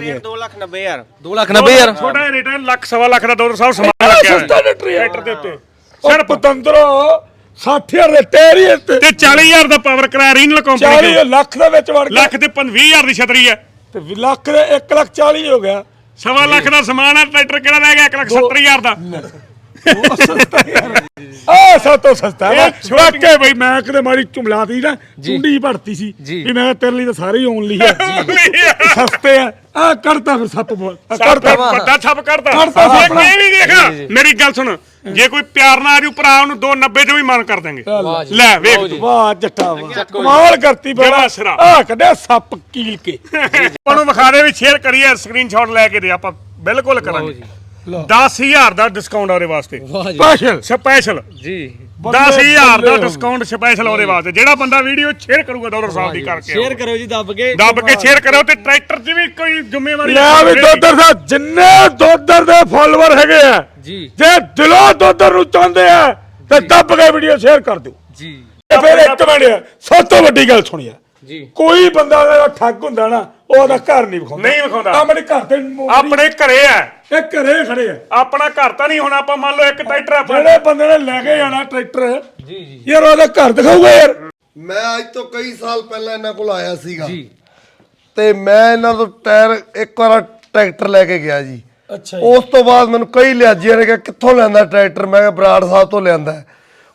ਹੈਗੇ। ਆ। 2 ਲੱਖ 90 ਹਜ਼ਾਰ। 2 ਲੱਖ 90 ਹਜ਼ਾਰ। ਛੋਟਾ ਜਿਹਾ ਰੇਟ ਹੈ ਲੱਖ ਸਵਾ ਲੱਖ ਦਾ ਡਾਲਰ ਸਾਹਿਬ ਸਮਾਨ ਇਹ ਲੱਗਿਆ ਸਸਤਾ ਹੋਇਆ। ਟਰੈਕਟਰ ਆ ਟਰੈਕਟਰ ਦੇ ਉੱਤੇ। ਸਿਰ ਪਤੰਦਰੋ 60000 ਦੇ ਤੇਰੀ ਤੇ। ਤੇ 40000 ਦਾ ਪਾਵਰ ਕਰਾਇਆ ਰੀਨਲ ਕੰਪਨੀ 40 ਦਾ ਲੱਖ ਦੇ ਵਿੱਚ ਵੜ ਗਿਆ। ਲੱਖ ਤੇ 20000 ਦੀ ਛਤਰੀ ਹੈ। ਤੇ ਵੀ ਲੱਖ ਦੇ 1 ਲੱਖ 40 ਹੋ ਗਿਆ। ਸਵਾ ਲੱਖ ਦਾ ਸਮਾਨ ਹੈ ਟਰੈਕਟਰ ਕਿਹੜਾ ਰਹਿ ਗਿਆ? 1 ਲੱਖ 70000 ਦਾ। ਉਹ ਸਸਤਾ ਯਾਰ ਆ ਸਭ ਤੋਂ ਸਸਤਾ ਵਾ। ਇਹ ਵਾਕੇ ਬਈ ਮੈਂ ਕਦੇ ਮਾਰੀ ਚੁੰਬਲਾਤੀ ਨਾ ਚੁੰਡੀ ਭੜਤੀ ਸੀ ਜੀ। ਵੀ ਮੈਂ ਤੇਰੇ ਲਈ ਤਾਂ ਸਾਰੇ ਹੀ ਓਨਲੀ ਆ। ਸਸਤੇ ਆ। ਆ ਕਰਤਾ ਫਿਰ ਸੱਪ ਬੋਲ ਆਹ ਕਰਤਾ। ਵੱਡਾ ਛੱਪ ਕਰਦਾ ਕਰਤਾ ਇਹ ਸੱਪ। ਇਹ ਵੀ ਦੇਖ ਮੇਰੀ ਗੱਲ ਸੁਣ ਜੇ ਕੋਈ ਪਿਆਰ ਨਾਲ ਆਜੂ ਭਰਾ ਉਹਨੂੰ 290 ਚ ਵੀ ਮਨ ਕਰ ਦਾਂਗੇ ਵਾਹ ਜੀ। ਲੈ ਵੇਖ। ਲਓ ਜੀ। ਵਾਹ ਜੱਟਾ ਵਾਹ। ਕਮਾਲ ਕਰਤੀ ਬੜਾ। ਸਿਰਾ। ਆ ਕੱਢਿਆ ਸੱਪ ਕੀਲ ਕੇ। ਆਪਾਂ ਨੂੰ ਵਿਖਾ ਦੇ ਵੀ ਸ਼ੇਅਰ ਕਰੀਏ ਸਕਰੀਨਸ਼ਾਟ ਲੈ ਕੇ ਦੇ ਆਪਾਂ ਬਿਲਕੁਲ ਲਓ ਕਰਾਂਗੇ। ਜੀ। 10000 ਦਾ ਡਿਸਕਾਊਂਟ ਉਹਦੇ ਵਾਸਤੇ। ਵਾਹ ਜੀ। ਸਪੈਸ਼ਲ ਸਪੈਸ਼ਲ ਜੀ। 10000 ਦਾ ਡਿਸਕਾਊਂਟ ਸਪੈਸ਼ਲ ਉਹਦੇ ਵਾਸਤੇ। ਜਿਹੜਾ ਬੰਦਾ ਵੀਡੀਓ ਸ਼ੇਅਰ ਕਰੂਗਾ ਡਾਲਰ ਸਾਹਿਬ ਦੀ ਕਰਕੇ। ਸ਼ੇਅਰ ਕਰੋ ਜੀ ਦੱਬ ਕੇ। ਦੱਬ ਕੇ ਸ਼ੇਅਰ ਕਰੋ ਤੇ ਟਰੈਕਟਰ 'ਚ ਵੀ ਕੋਈ ਜ਼ਿੰਮੇਵਾਰੀ ਲੈ ਵੀ ਦੋਦਰ ਦਾ ਜਿੰਨੇ ਦੋਦਰ ਦੇ ਫਾਲੋਅਰ ਹੈਗੇ ਆ ਜੀ। ਜੇ ਦਿਲੋਂ ਦੋਦਰ ਨੂੰ ਚਾਹੁੰਦੇ ਆ ਤੇ ਦੱਬ ਕੇ ਵੀਡੀਓ ਸ਼ੇਅਰ ਕਰ ਦਿਓ। ਜੀ। ਤੇ ਫਿਰ ਇੱਕ ਮਿੰਟ ਸਭ ਤੋਂ ਵੱਡੀ ਗੱਲ ਸੁਣੀਆ ਜੀ। ਕੋਈ ਬੰਦਾ ਜਿਹੜਾ ਠੱਗ ਹੁੰਦਾ ਨਾ ਉਹ ਉਹਦਾ ਘਰ ਨਹੀਂ ਵਿਖਾਉਂਦਾ। ਨਹੀਂ ਵਿਖਾਉਂਦਾ। ਆਪਣੇ ਘਰ ਤੇ ਮੋਰੀ- ਆਪਣੇ ਘਰੇ ਆ ਇਹ ਘਰੇ ਖੜੇ ਆ। ਆਪਣਾ ਘਰ ਤਾਂ ਨਹੀਂ ਹੁਣ ਆਪਾਂ ਮੰਨ ਲਓ ਇੱਕ ਟਰੈਕਟਰ ਆਪਣਾ ਜਿਹੜੇ ਬੰਦੇ ਨੇ ਲੈ ਕੇ ਜਾਣਾ ਟਰੈਕਟਰ ਜੀ ਜੀ। ਯਾਰ ਉਹਦਾ ਘਰ ਦਿਖਾਊਗਾ ਯਾਰ। ਮੈਂ ਅੱਜ ਤੋਂ ਕਈ ਸਾਲ ਪਹਿਲਾਂ ਇਹਨਾਂ ਕੋਲ ਆਇਆ ਸੀਗਾ। ਜੀ। ਤੇ ਮੈਂ ਇਹਨਾਂ ਤੋਂ ਟਾਇਰ ਇੱਕ ਵਾਰ ਟਰੈਕਟਰ ਲੈ ਕੇ ਗਿਆ ਜੀ। ਅੱਛਾ ਉਸ ਤੋਂ ਬਾਅਦ ਮੈਨੂੰ ਕਈ ਲਿਆਜੀਆਂ ਨੇ ਕਿਹਾ ਕਿੱਥੋਂ ਲਿਆਂਦਾ ਟਰੈਕਟਰ? ਮੈਂ ਕਿਹਾ ਬਰਾੜ ਸਾਹਿਬ ਤੋਂ ਲਿਆਂਦਾ ਹੈ।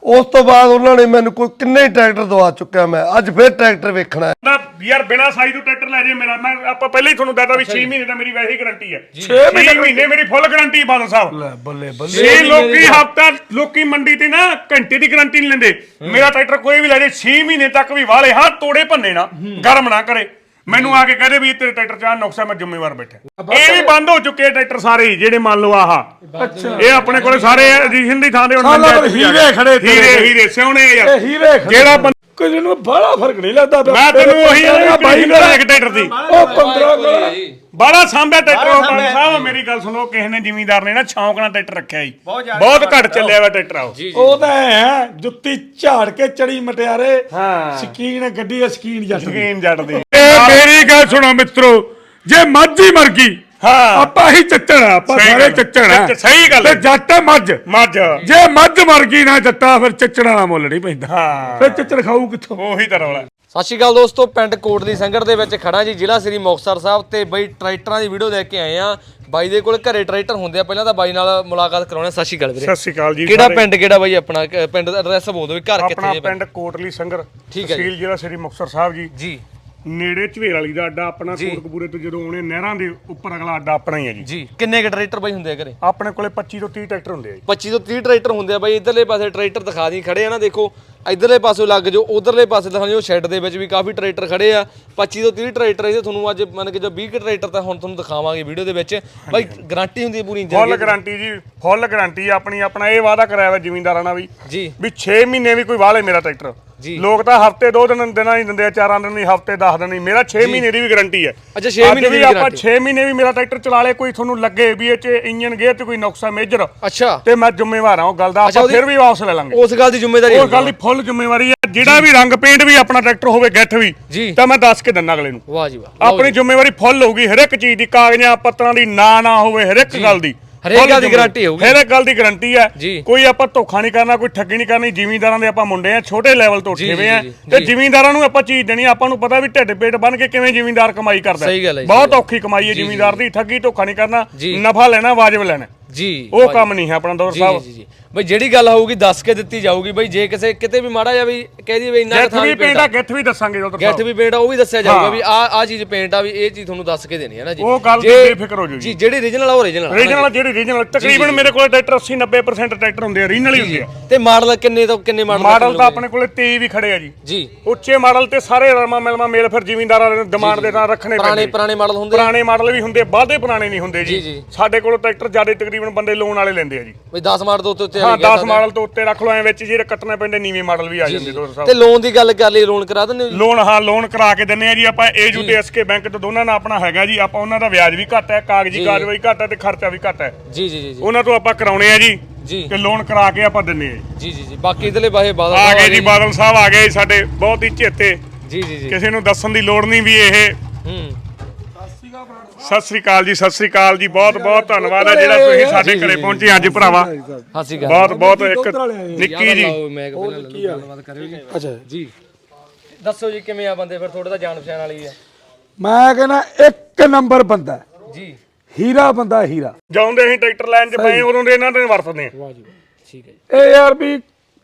ਉਸ ਤੋਂ ਬਾਅਦ ਉਹਨਾਂ ਨੇ ਮੈਨੂੰ ਕੋਈ ਕਿੰਨੇ ਟਰੈਕਟਰ ਦਵਾ ਚੁੱਕਿਆ ਮੈਂ। ਅੱਜ ਫਿਰ ਟਰੈਕਟਰ ਵੇਖਣਾ ਹੈ। ਨਾ ਯਾਰ ਬਿਨਾ ਸਾਈ ਤੋਂ ਟਰੈਕਟਰ ਲੈ ਜੇ ਮੇਰਾ। ਮੈਂ ਆਪਾਂ ਪਹਿਲਾਂ ਹੀ ਤੁਹਾਨੂੰ ਦੱਸਦਾ ਵੀ 6 ਮਹੀਨੇ ਦਾ ਮੇਰੀ ਵੈਸੇ ਹੀ ਗਾਰੰਟੀ ਹੈ। 6 ਮਹੀਨੇ ਮੇਰੀ ਫੁੱਲ ਗਾਰੰਟੀ ਬਾਦਲ ਸਾਹਿਬ। ਲੈ ਬੱਲੇ ਬੱਲੇ। ਇਹ ਲੋਕੀ ਹਫਤਾ ਲੋਕੀ ਮੰਡੀ ਤੇ ਨਾ ਘੰਟੇ ਦੀ ਗਾਰੰਟੀ ਨਹੀਂ ਲੈਂਦੇ। ਮੇਰਾ ਟਰੈਕਟਰ ਕੋਈ ਵੀ ਲੈ ਜੇ 6 ਮਹੀਨੇ ਤੱਕ ਵੀ ਵਾਲੇ ਹਾਂ ਤੋੜੇ ਭੰਨੇ ਨਾ ਗਰਮ ਨਾ ਕਰੇ। ਮੈਨੂੰ ਆ ਕੇ ਕਹਦੇ ਵੀ ਤੇਰੇ ਟਰੈਕਟਰ ਚ ਆ ਨੁਕਸਾ ਮੈਂ ਜ਼ਿੰਮੇਵਾਰ ਬੈਠਾ। ਇਹ ਵੀ ਬੰਦ ਹੋ ਚੁੱਕੇ ਟਰੈਕਟਰ ਸਾਰੇ ਹੀ, ਜਿਹੜੇ ਮੰਨ ਲਓ ਆਹ। ਅੱਛਾ ਇਹ ਆਪਣੇ ਕੋਲੇ ਸਾਰੇ ਐਡੀਸ਼ਨ ਦੀ ਥਾਂ ਦੇ ਹੁਣ ਸਾਲਾ ਪਰ ਤੇ ਹੀਰੇ ਖੜੇ ਤੇਰੇ ਹੀਰੇ ਤੇ। ਹੀਰੇ ਸਿਉਣੇ ਇਹ ਯਾਰ ਹੀਰੇ। ਜਿਹੜਾ ਬੰਦਾ ਕੁਝ ਨੂੰ ਬੜਾ ਫ਼ਰਕ ਨਹੀਂ ਲੱਗਦਾ। ਮੈਂ ਤੈਨੂੰ ਉਹੀ ਬਾਈ ਦਾ ਇੱਕ ਟਰੈਕਟਰ ਦੀ। ਉਹ 15 ਕੋਲ ਬੜਾ ਸਾਂਭਿਆ ਟਰੈਕਟਰ ਉਹ ਬੰਦ ਸਾਹਿਬ ਮੇਰੀ ਗੱਲ ਸੁਣੋ ਕਿਸੇ ਨੇ ਜ਼ਿਮੀਂਦਾਰ ਨੇ ਨਾ ਸ਼ੌਂਕ ਨਾਲ ਟਰੈਕਟਰ ਰੱਖਿਆ ਜੀ ਬਹੁਤ ਘੱਟ ਚੱਲਿਆ ਵਾ ਟਰੈਕਟਰ ਆ ਉਹ ਉਹ ਤਾਂ ਹੈ ਜੁੱਤੀ ਝਾੜ ਕੇ ਚੜੀ ਮਟਿਆਰੇ ਹਾਂ। ਸਕੀਨ ਗੱਡੀ ਦਾ ਸਕੀਨ ਜੱਟ ਦੀ। ਸ਼ਕੀਨ ਜੱਟ ਦੀ। ਗੱਲ ਸੁਣੋ ਮਿੱਤਰੋ ਜੇ ਮੱਝ ਹੀ ਮਰ ਗਈ ਹਾਂ। ਆਪਾਂ ਹੀ ਚੱਚਣ ਆ, ਆਪਾਂ ਸਹੀ ਸਾਰੇ ਗੱਲ। ਆ। ਚੱਚ- ਸਹੀ ਗੱਲ ਹੈ। ਤੇ ਜੱਟ ਹੈ ਮੱਝ। ਮੱਝ। ਜੇ ਮੱਝ ਮਰ ਗਈ ਨਾ ਜੱਟਾ ਫਿਰ ਚੱਚਣਾ ਦਾ ਮੁੱਲ ਨਹੀਂ ਪੈਂਦਾ। ਹਾਂ। ਫਿਰ ਚੱਚਣ ਖਾਊ ਕਿੱਥੋਂ? ਉਹੀ ਤਾਂ ਰੌਲਾ ਸਤਿ ਸ਼੍ਰੀ ਅਕਾਲ ਦੋਸਤੋ ਪਿੰਡ ਕੋਟਲੀ ਸੰਗੜ ਦੇ ਵਿੱਚ ਖੜਾ ਜੀ ਜ਼ਿਲ੍ਹਾ ਸ੍ਰੀ ਮੁਕਤਸਰ ਸਾਹਿਬ ਤੇ ਬਈ ਟਰੈਕਟਰਾਂ ਦੀ ਵੀਡੀਓ ਲੈ ਕੇ ਆਏ ਆ ਬਾਈ ਦੇ ਕੋਲ ਘਰੇ ਟਰੈਕਟਰ ਹੁੰਦੇ ਆ ਪਹਿਲਾਂ ਤਾਂ ਬਾਈ ਨਾਲ ਮੁਲਾਕਾਤ ਕਰਾਉਣੇ ਸਤਿ ਸ਼੍ਰੀ ਅਕਾਲ ਵੀਰੇ। ਸਤਿ ਸ਼੍ਰੀ ਅਕਾਲ ਜੀ ਕਿਹੜਾ ਸਾਰੇ। ਪਿੰਡ ਕਿਹੜਾ ਬਾਈ ਆਪਣਾ? ਕ- ਪਿੰਡ ਦਾ ਐਡਰੈਸ ਬੋਲ ਦਿਓ ਵੀ ਘਰ ਕਿੱਥੇ ਆਪਣਾ ਪਿੰਡ ਕੋਟਲੀ ਸੰਗਰ ਠੀਕ ਹੈ ਜੀ। ਤਹਿਸੀਲ ਜ਼ਿਲ੍ਹਾ ਸ੍ਰੀ ਮੁਕਤਸਰ ਸਾਹਿਬ ਜੀ। ਜੀ। ਨੇੜੇ ਝਵੇਰ ਵਾਲੀ ਦਾ ਅੱਡਾ ਆਪਣਾ ਕੋਟਕਪੂਰੇ ਤੋਂ ਜਦੋਂ ਆਉਣੇ ਨਹਿਰਾਂ ਦੇ ਉੱਪਰ ਅਗਲਾ ਅੱਡਾ ਆਪਣਾ ਹੀ ਹੈ ਜੀ। ਜੀ ਕਿੰਨੇ ਕ ਟਰੈਕਟਰ ਬਾਈ ਹੁੰਦੇ ਆ ਘਰੇ? ਆਪਣੇ ਕੋਲੇ 25 ਤੋਂ 30 ਟਰੈਕਟਰ ਹੁੰਦੇ ਆ ਜੀ। 25 ਤੋਂ 30 ਟਰੈਕਟਰ ਹੁੰਦੇ ਆ ਬਾਈ ਇਧਰਲੇ ਪਾਸੇ ਟਰੈਕਟਰ ਦਿਖਾ ਦੀ ਖੜੇ ਆ ਨਾ ਦੇਖੋ। ਇਧਰਲੇ ਪਾਸੋਂ ਲੱਗ ਜਾਓ ਉਧਰਲੇ ਪਾਸੇ ਦਿਖਾ ਜੋ ਸ਼ੈੱਡ ਦੇ ਵਿੱਚ ਵੀ ਕਾਫੀ ਟਰੈਕਟਰ ਖੜੇ ਆ। 25 ਤੋਂ 30 ਟਰੈਕਟਰ ਇਹਦੇ ਤੁਹਾਨੂੰ ਅੱਜ ਮੰਨ ਕੇ ਜੋ 20 ਕੁ ਟਰੈਕਟਰ ਤਾਂ ਹੁਣ ਤੁਹਾਨੂੰ ਦਿਖਾਵਾਂਗੇ ਵੀਡੀਓ ਦੇ ਵਿੱਚ। ਬਾਈ ਗਾਰੰਟੀ ਹੁੰਦੀ ਹੈ ਪੂਰੀ ਇੰਜਨ ਫੁੱਲ ਗਾਰੰਟੀ ਜੀ ਫੁੱਲ ਗਾਰੰਟੀ ਆਪਣੀ ਆਪਣਾ ਇਹ ਵਾਅਦਾ ਕਰਾਇਆ ਵਾ ਜ਼ਿਮੀਂਦਾਰਾਂ ਨਾਲ ਵੀ। ਜੀ। ਵੀ 6 ਮਹੀਨੇ ਵੀ ਕੋਈ ਵਾਲੇ ਮੇਰਾ ਟਰੈਕਟਰ। ਜੀ। ਲੋਕ ਤਾਂ ਹਫ਼ਤੇ ਦੋ ਦਿਨ ਦਿਨਾਂ ਹੀ ਦਿੰਦੇ ਆ ਚਾਰਾਂ ਦਿਨ ਨਹੀਂ ਹਫ਼ਤੇ 10 ਦਿਨ ਨਹੀਂ ਮੇਰਾ 6 ਮਹੀਨੇ ਦੀ ਵੀ ਗਾਰੰਟੀ ਹੈ। ਅੱਛਾ, ਛੇ ਅੱਜ ਮਹੀਨੇ ਦੀ ਆਪਾਂ guarantee। 6 ਮਹੀਨੇ ਵੀ ਮੇਰਾ ਟਰੈਕਟਰ ਚਲਾ ਲੇ ਕੋਈ ਤੁਹਾਨੂੰ ਲੱਗੇ ਵੀ ਇਹ ਚ ਇੰਜਨ ਗੇਅਰ ਚ ਕੋਈ ਨੁਕਸਾ ਮੇਜਰ ਅੱਛਾ। ਤੇ ਮੈਂ ਜ਼ਿੰਮੇਵਾਰ ਹਾਂ ਉਹ ਗੱਲ ਦਾ ਆਪਾਂ ਫਿਰ ਵੀ ਵਾਪਸ ਲੈ ਲਾਂਗੇ। ਉਸ ਗੱਲ ਦੀ ਜ਼ਿੰਮੇਵਾਰੀ ਉਹ ਗੱਲ ਦੀ ਫੁੱਲ ਜ਼ਿੰਮੇਵਾਰੀ ਹੈ ਜਿਹੜਾ ਵੀ ਰੰਗ ਪੇਂਟ ਵੀ ਆਪਣਾ ਟਰੈਕਟਰ ਹੋਵੇ ਗੱਠ ਵੀ। ਤਾਂ ਮੈਂ ਦੱਸ ਕੇ ਦਿੰਦਾ ਅਗਲੇ ਨੂੰ। ਵਾਹ ਜੀ ਵਾਹ। ਆਪਣੀ ਜ਼ਿੰਮੇਵਾਰੀ ਫੁੱਲ ਹੋਊਗੀ ਹਰ ਇੱਕ ਚੀਜ਼ ਦੀ ਕਾਗਜ਼ਾਂ ਪੱਤਰਾਂ ਦੀ ਨਾ ਨਾ ਹੋਵੇ ਹਰ ਇੱਕ ਗੱਲ ਦੀ। ਹਰੇਕ ਗੱਲ ਦੀ guarantee ਹੋਊਗੀ। ਹਰ ਇੱਕ ਗੱਲ ਦੀ ਗਾਰੰਟੀ ਹੈ। ਕੋਈ ਆਪਾਂ ਧੋਖਾ ਨਹੀਂ ਕਰਨਾ ਕੋਈ ਠੱਗੀ ਨਹੀਂ ਕਰਨੀ ਜ਼ਿਮੀਂਦਾਰਾਂ ਦੇ ਆਪਾਂ ਮੁੰਡੇ ਆ ਛੋਟੇ ਲੈਵਲ ਤੋਂ ਉੱਠੇ ਹੋਏ ਆ ਤੇ। ਜ਼ਿਮੀਂਦਾਰਾਂ ਨੂੰ ਆਪਾਂ ਚੀਜ਼ ਦੇਣੀ ਆਪਾਂ ਨੂੰ ਪਤਾ ਵੀ ਢਿੱਡ ਪੇਟ ਬਣ ਕੇ ਕਿਵੇਂ ਜ਼ਿਮੀਂਦਾਰ ਕਮਾਈ ਕਰਦਾ ਬਹੁਤ ਔਖੀ ਕਮਾਈ ਹੈ ਜ਼ਿਮੀਂਦਾਰ ਦੀ ਠੱਗੀ ਧੋਖਾ ਨਹੀਂ ਕਰਨਾ। ਨਫਾ ਲੈਣਾ ਵਾਜਬ ਲੈਣਾ ਜੀ ਉਹ ਕੰਮ ਨਹੀਂ ਹੈ ਆਪਣਾ ਦੌਰ ਜੀ ਸਾਹਿਬ ਜੀ ਜੀ ਬਈ ਜਿਹੜੀ ਗੱਲ ਹੋਊਗੀ ਦੱਸ ਕੇ ਦਿੱਤੀ ਜਾਊਗੀ ਬਈ ਜੇ ਕਿਸੇ ਕਿਤੇ ਵੀ ਮਾੜਾ ਜਾਂ ਵੀ ਕਹਿ ਦੀ ਵੀ ਇੰਨਾ ਗਿੱਠ ਵੀ ਪੇਂਟ ਆ ਗਿੱਠ ਵੀ ਦੱਸਾਂਗੇ ਦੌਰ ਗੈਠ ਵੀ ਪੇਂਟ ਆ ਉਹ ਵੀ ਦੱਸਿਆ ਜਾਊਗਾ। ਵੀ ਆ ਆ ਚੀਜ਼ ਪੇਂਟ ਆ ਵੀ ਇਹ ਚੀਜ਼ ਤੁਹਾਨੂੰ ਦੱਸ ਕੇ ਦੇਣੀ ਹੈ ਨਾ ਜੀ। ਉਹ ਗੱਲ ਜੇ- ਬੇਫਿਕਰ ਹੋ ਜਾਓ ਜੀ। ਜਿਹੜੀ ਰੀਜਨਲ ਆ ਉਹ ਰੀਜਨਲ ਰੀਜਨਲ ਜਿਹੜੀ ਰੀਜਨਲ ਤਕਰੀਬਨ ਮੇਰੇ ਕੋਲ ਟਰੈਕਟਰ 80 90% ਟਰੈਕਟਰ ਹੁੰਦੇ ਆ ਰੀਜਨਲ ਹੀ ਹੁੰਦੇ ਆ। ਤੇ ਮਾਡਲ ਕਿੰਨੇ ਤੋਂ ਕਿੰਨੇ ਮਾਡਲ ਮਾਡਲ ਤਾਂ ਆਪਣੇ ਕੋਲੇ 23 ਵੀ ਖੜੇ ਆ ਜੀ। ਜੀ। ਉੱਚੇ ਮਾਡਲ ਤੇ ਸਾਰੇ ਰਮਾ ਮਿਲਮਾ ਮੇਲ ਫਿਰ ਜ਼ਿਮੀਂਦਾਰਾਂ ਦੇ ਡਿਮਾਂਡ ਦੇ ਨਾਲ ਰੱਖਣੇ ਪੁਰਾਣੇ ਪੈਂਦੇ ਪੁਰਾਣੇ ਮਾਡਲ ਹੁੰਦੇ? ਪੁਰਾਣੇ ਮਾਡਲ ਵੀ ਹੁੰਦੇ ਬਾਦੇ ਪੁਰਾਣੇ ਨਹੀਂ ਹੁੰਦੇ ਜੀ। ਸਾਡੇ ਕੋਲ ਟਰੈਕਟਰ ਜ਼ਿਆਦਾ ਤਕਰੀਬਨ ਬੰਦੇ ਲੋਨ ਵਾਲੇ ਲੈਂਦੇ ਆ ਜੀ। ਬਈ 10 ਮਾਡਲ ਤੋਂ ਉੱਤੇ ਹਾਂ ਵਾਲੇ ਕਹਿ 10 ਮਾਡਲ ਤੋਂ ਉੱਤੇ ਰੱਖ ਲਓ ਐ ਵਿੱਚ ਜਿਹੜੇ ਕੱਟਣੇ ਪੈਂਦੇ ਨੀਵੇਂ ਮਾਡਲ ਵੀ ਆ ਜਾਂਦੇ ਦੋਸਤ ਸਾਹਿਬ ਤੇ ਲੋਨ ਦੀ ਗੱਲ ਕਰ ਲਈ ਲੋਨ ਕਰਾ ਦਿੰਦੇ ਹੋ ਜੀ? ਲੋਨ ਹਾਂ ਲੋਨ ਕਰਾ ਕੇ ਦਿੰਨੇ ਆ ਜੀ ਆਪਾਂ ਏਜੂ ਤੇ ਐਸਕੇ ਬੈਂਕ ਤੋਂ ਦੋਨਾਂ ਨਾਲ ਆਪਣਾ ਹੈਗਾ ਜੀ ਆਪਾਂ ਉਹਨਾਂ ਦਾ ਵਿਆਜ ਵੀ ਘੱਟ ਹੈ ਕਾਗਜ਼ੀ ਕਾਰਵਾਈ ਘੱਟ ਹੈ ਤੇ ਖਰਚਾ ਵੀ ਘੱਟ ਹੈ। ਜੀ ਜੀ ਜੀ ਜੀ। ਉਹਨਾਂ ਤੋਂ ਆਪਾਂ ਕਰਾਉਣੇ ਆ ਜੀ ਜੀ। ਤੇ ਲੋਨ ਕਰਾ ਕੇ ਆਪਾਂ ਦਿੰਨੇ ਆ ਜੀ। ਜੀ ਜੀ ਬਾਕੀ ਇਧਰਲੇ ਬਾਹੇ ਬਾਦਲ ਆ ਗਏ ਜੀ ਬਾਦਲ ਸਾਹਿਬ ਆ ਗਏ ਸਾਡੇ ਬਹੁਤ ਹੀ ਚੇਤੇ। ਜੀ ਜੀ ਜੀ। ਕਿਸੇ ਨੂੰ ਦੱਸਣ ਦੀ ਲੋੜ ਨਹੀਂ ਵੀ ਇਹ ਹੂੰ। ਸਤਿ ਸ੍ਰੀ ਅਕਾਲ ਜੀ ਸਤਿ ਸ੍ਰੀ ਅਕਾਲ ਜੀ ਬਹੁਤ ਬਹੁਤ ਧੰਨਵਾਦ ਹੈ ਜਿਹੜਾ ਤੁਸੀਂ ਸਾਡੇ ਘਰੇ ਪਹੁੰਚੇ ਅੱਜ ਭਰਾਵਾ। ਹਾਸੀ ਗੱਲ ਬਹੁਤ ਬਹੁਤ ਇੱਕ ਨਿੱਕੀ ਜੀ। ਮੈਂ ਕਿਹਾ ਪਹਿਲਾਂ ਗੱਲਬਾਤ ਕਰਿਓ ਜੀ। ਅੱਛਾ। ਜੀ। ਦੱਸੋ ਜੀ ਕਿਵੇਂ ਆ ਬੰਦੇ ਫਿਰ ਥੋੜਾ ਤਾਂ ਜਾਣ ਪਛਾਣ ਵਾਲੀ ਆ। ਮੈਂ ਕਹਿੰਦਾ ਇੱਕ ਨੰਬਰ ਬੰਦਾ ਹੈ। ਜੀ। ਹੀਰਾ ਬੰਦਾ ਹੀਰਾ। ਜਾਉਂਦੇ ਅਸੀਂ ਟਰੈਕਟਰ ਲੈਣ ਚ ਪਏ ਉਦੋਂ ਦੇ ਇਹਨਾਂ ਦੇ ਵਰਤਦੇ ਆ। ਠੀਕ ਹੈ ਜੀ। ਇਹ ਯਾਰ ਵੀ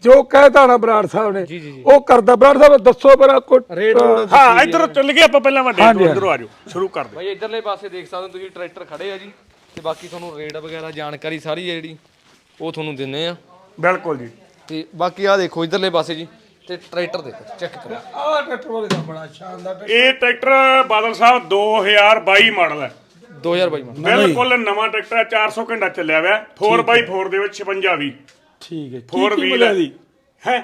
ਜੋ ਕਹਿਤਾ ਨਾ ਬਰਾੜ ਸਾਹਿਬ ਨੇ ਉਹ ਕਰਦਾ। ਬਰਾੜ ਸਾਹਿਬ ਦੱਸੋ ਪਰ ਕੋਈ ਹਾਂ ਇੱਧਰ ਚੱਲ ਗਏ ਆਪਾਂ ਪਹਿਲਾਂ ਵੱਡੇ ਤੋਂ ਇੱਧਰੋਂ ਆ ਜਾਓ ਸ਼ੁਰੂ ਕਰ ਦੇ ਭਾਈ ਇਧਰਲੇ ਪਾਸੇ ਦੇਖ ਸਕਦੇ ਹੋ ਤੁਸੀਂ ਟਰੈਕਟਰ ਖੜੇ ਆ ਜੀ। ਤੇ ਬਾਕੀ ਤੁਹਾਨੂੰ ਰੇਟ ਵਗੈਰਾ ਜਾਣਕਾਰੀ ਸਾਰੀ ਹੈ ਜਿਹੜੀ ਉਹ ਤੁਹਾਨੂੰ ਦਿੰਨੇ ਆ। ਬਿਲਕੁਲ ਜੀ। ਤੇ ਬਾਕੀ ਆ ਦੇਖੋ ਇਧਰਲੇ ਪਾਸੇ ਜੀ ਤੇ ਟਰੈਕਟਰ ਦੇਖੋ ਚੈੱਕ ਕਰੋ। ਆਹ ਟਰੈਕਟਰ ਵਾਲੇ ਦਾ ਬੜਾ ਸ਼ਾਨਦਾਰ ਇਹ ਟਰੈਕਟਰ ਬਾਦਲ ਸਾਹਿਬ 2022 ਮਾਡਲ ਹੈ। 2022 ਮਾ ਬਿਲਕੁਲ ਨਵਾਂ ਟਰੈਕਟਰ ਹੈ 400 ਘੰਟਾ ਚੱਲਿਆ ਹੋਇਆ 4x4 ਦੇ ਵਿੱਚ 56 ਵੀ ਠੀਕ ਹੈ। 4 ਕੀ ਕੀ ਵੀਲ ਮਿਲਿਆ ਦੀ ਹੈ?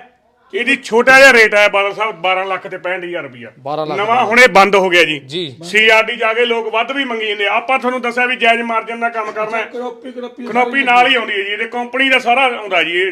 ਇਹਦੀ ਛੋਟਾ ਜਿਹਾ ਰੇਟ ਹੈ ਬਾਦਲ ਸਾਹਿਬ 12 ਲੱਖ ਤੇ 65000 ਰੁਪਇਆ 12 ਲੱਖ ਨਵਾਂ ਹੁਣੇ ਬੰਦ ਹੋ ਗਿਆ ਜੀ। ਜੀ। ਸੀਆਰਡੀ ਜਾ ਕੇ ਲੋਕ ਵੱਧ ਵੀ ਮੰਗੀ ਜਾਂਦੇ ਆ। ਆਪਾਂ ਤੁਹਾਨੂੰ ਦੱਸਿਆ ਵੀ ਜਾਇਜ਼ ਮਾਰਜਨ ਦਾ ਕੰਮ ਕਰਨਾ ਹੈ। ਕਰੋਪੀ ਕਰੋਪੀ ਕਨੋਪੀ ਨਾਲ ਹੀ ਆਉਂਦੀ ਹੈ ਜੀ। ਇਹਦੇ ਕੰਪਨੀ ਦਾ ਸਾਰਾ ਆਉਂਦਾ ਜੀ। ਇਹ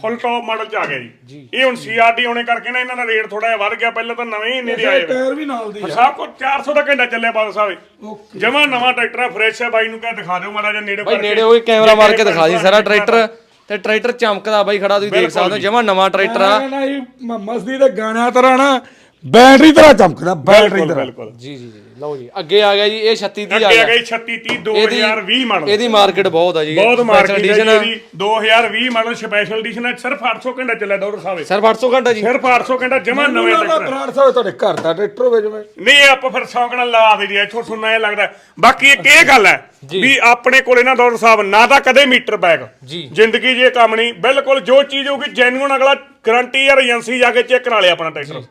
ਫੁੱਲ ਟੌਪ ਮਾਡਲ ਚ ਆ ਗਿਆ ਜੀ। ਇਹ ਹੁਣ ਸੀਆਰਡੀ ਆਉਣੇ ਕਰਕੇ ਨਾ ਇਹਨਾਂ ਦਾ ਰੇਟ ਥੋੜਾ ਜਿਹਾ ਵੱਧ ਗਿਆ। ਪਹਿਲਾਂ ਤਾਂ ਨਵੇਂ ਹੀ ਇੰਨੇ ਦੇ ਆਏ ਹੋਏ। ਟਾਇਰ ਵੀ ਨਾਲ ਦੀ ਆ। ਸਭ ਕੁਝ 400 ਦਾ ਘੰਟਾ ਚੱਲਿਆ ਬਾਦਲ ਸਾਹਿਬ ਜਮਾ ਨਵਾਂ ਟਰੈਕਟਰ ਫਰੈਸ਼ ਹੈ ਬਾਈ ਨੂੰ ਕਹਿ ਦਿਖਾ ਦਿਓ ਮਾੜਾ ਜਿਹਾ ਨੇੜੇ ਕਰਕੇ। ਨੇੜੇ ਹੋਏ ਕੈਮਰਾ ਮਾਰ ਕੇ ਦਿਖਾ ਦੀ ਸਾਰਾ ਟਰੈਕਟਰ। ਤੇ ਟਰੈਕਟਰ ਚਮਕਦਾ ਬਾਈ ਖੜਾ ਤੁਸੀਂ ਦੇਖ ਸਕਦੇ ਹੋ ਜਮਾ ਨਵਾਂ ਟਰੈਕਟਰ ਆ। ਨਾ ਇਹ ਮਸਦੀ ਦੇ ਗਾਣਿਆਂ ਤਰ੍ਹਾਂ ਨਾ ਬੈਟਰੀ ਤਰ੍ਹਾਂ ਚਮਕਦਾ ਬੈਟਰੀ ਬਿਲਕੁਲ ਤਰ੍ਹਾਂ। ਬਿਲਕੁਲ। ਜੀ ਜੀ ਜੀ। ਲਓ ਜੀ ਅੱਗੇ ਆ ਗਿਆ ਜੀ ਇਹ 36 ਦੀ ਆ ਅੱਗੇ ਆ ਗਿਆ ਗਈ 36 30 2020 ਮਾਡਲ। ਇਹਦੀ ਮਾਰਕੀਟ ਬਹੁਤ ਆ ਜੀ ਬਹੁਤ Special ਮਾਰਕੀਟ ਹੈ edition ਆ। ਜੀ 2020 ਮਾਡਲ ਸਪੈਸ਼ਲ ਐਡੀਸ਼ਨ ਹੈ ਸਿਰਫ 800 ਘੰਟਾ ਚੱਲਿਆ ਡਾਕਟਰ ਸਾਹਿਬ ਸਿਰਫ 800 ਘੰਟਾ ਜੀ। ਸਿਰਫ 800 ਘੰਟਾ ਜਮਾ ਨਵੇਂ ਨਵਾਂ ਟਰੈਕਟਰ ਬਰਾੜ ਸਾਹਿਬ ਤੁਹਾਡੇ ਘਰ ਦਾ ਟਰੈਕਟਰ ਹੋਵੇ ਜਿਵੇਂ। ਨਹੀਂ ਇਹ ਆਪਾਂ ਫਿਰ ਸੌਂਕਣਾ ਲਾ ਦੇ ਇੱਥੋਂ ਸੁਣਨਾ ਇਹ ਲੱਗਦਾ। ਹੈ। ਬਾਕੀ ਇੱਕ ਇਹ ਗੱਲ ਹੈ ਵੀ ਆਪਣੇ ਕੋਲ ਇਹਨਾਂ ਡਾਕਟਰ ਸਾਹਿਬ ਨਾ ਤਾਂ ਕਦੇ ਮੀਟਰ ਬੈਗ ਜੀ। ਜ਼ਿੰਦਗੀ 'ਚ ਇਹ ਕੰਮ ਨਹੀਂ ਬਿਲਕੁਲ ਜੋ ਚੀਜ਼ ਹੋਊਗੀ ਜੈਨੂਨ ਅਗਲਾ ਗਾਰੰਟੀ ਯਾਰ ਏਜੰਸੀ ਜਾ ਕੇ ਚੈੱਕ ਕਰਾ ਲਿਆ ਆਪਣਾ ਟਰੈਕਟਰ।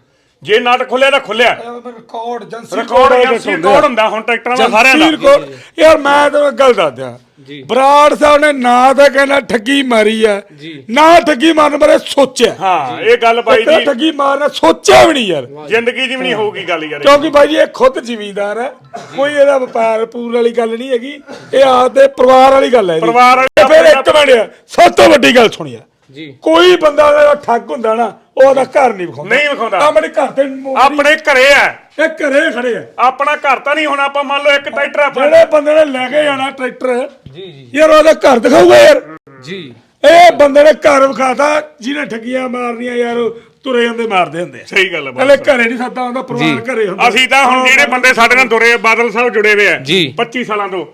ਜੇ ਨਟ ਖੁੱਲਿਆ ਤਾਂ ਖੁੱਲਿਆ। Record agency record agency record ਹੁੰਦਾ ਹੁਣ ਟਰੈਕਟਰਾਂ ਦਾ ਸਾਰਿਆਂ ਦਾ। ਯਾਰ ਮੈਂ ਤੈਨੂੰ ਇੱਕ ਗੱਲ ਦੱਸ ਦਿਆਂ ਬਰਾੜ ਸਾਹਿਬ ਨੇ ਨਾ ਤਾਂ ਕਹਿੰਦਾ ਠੱਗੀ ਮਾਰੀ ਆ ਨਾ ਠੱਗੀ ਮਾਰਨ ਬਾਰੇ ਸੋਚਿਆ। ਹਾਂ ਇਹ ਗੱਲ ਬਾਈ ਜੀ। ਠੱਗੀ ਮਾਰਨਾ ਸੋਚਿਆ ਵੀ ਨਹੀਂ ਯਾਰ। ਜ਼ਿੰਦਗੀ 'ਚ ਵੀ ਨਹੀਂ ਹੋਊਗੀ ਗੱਲ ਯਾਰ। ਕਿਉਂਕਿ ਭਾਈ ਜੀ ਇਹ ਖੁਦ ਜ਼ਿਮੀਂਦਾਰ ਹੈ। ਕੋਈ ਇਹਦਾ ਵਪਾਰ ਪੂਰ ਵਾਲੀ ਗੱਲ ਨਹੀਂ ਹੈਗੀ। ਇਹ ਆਪਦੇ ਪਰਿਵਾਰ ਵਾਲੀ ਗੱਲ ਹੈ। ਪਰਿਵਾਰ ਵਾਲੀ ਫਿਰ ਇੱਕ ਮਿੰਟ ਸਭ ਤੋਂ ਵੱਡੀ ਗੱਲ ਸੁਣੀਆ ਜੀ। ਕੋਈ ਬੰਦਾ ਜਿਹੜਾ ਠੱਗ ਹੁੰਦਾ ਨਾ ਉਹਦਾ ਘਰ ਨਹੀਂ ਵਿਖਾਉਂਦਾ। ਨਹੀਂ ਵਿਖਾਉਂਦਾ। ਆਪਣੇ ਘਰ ਤੇ ਮੋਰੀ- ਆਪਣੇ ਘਰੇ ਆ। ਇਹ ਘਰੇ ਖੜੇ ਆ। ਆਪਣਾ ਘਰ ਤਾਂ ਨਹੀਂ ਹੁਣ ਆਪਾਂ ਮੰਨ ਲਓ ਇੱਕ ਟਰੈਕਟਰ ਆਪਣਾ। ਜਿਹੜੇ ਬੰਦੇ ਨੇ ਲੈ ਕੇ ਜਾਣਾ ਟਰੈਕਟਰ ਜੀ ਜੀ। ਯਾਰ ਉਹਦਾ ਘਰ ਦਿਖਾਊਗਾ ਯਾਰ। ਜੀ। ਇਹ ਬੰਦੇ ਨੇ ਘਰ ਵਿਖਾਤਾ ਜਿਹਨੇ ਠੱਗੀਆਂ ਮਾਰਨੀਆਂ ਯਾਰ ਉਹ ਤੁਰੇ ਜਾਂਦੇ ਮਾਰਦੇ ਹੁੰਦੇ ਆ। ਸਹੀ ਗੱਲ ਹੈ ਹਲੇ ਘਰੇ ਨਹੀਂ ਸੱਦਾ ਹੁੰਦਾ ਪਰਿਵਾਰ ਘਰੇ ਹੁੰਦਾ। ਅਸੀਂ ਤਾਂ ਹੁਣ ਜਿਹੜੇ ਬੰਦੇ ਸਾਡੇ ਨਾਲ ਦੁਰੇ ਬਾਦਲ ਸਾਹਿਬ ਜੁੜੇ ਹੋਏ ਆ ਜੀ। 25 ਸਾਲਾਂ ਤੋਂ।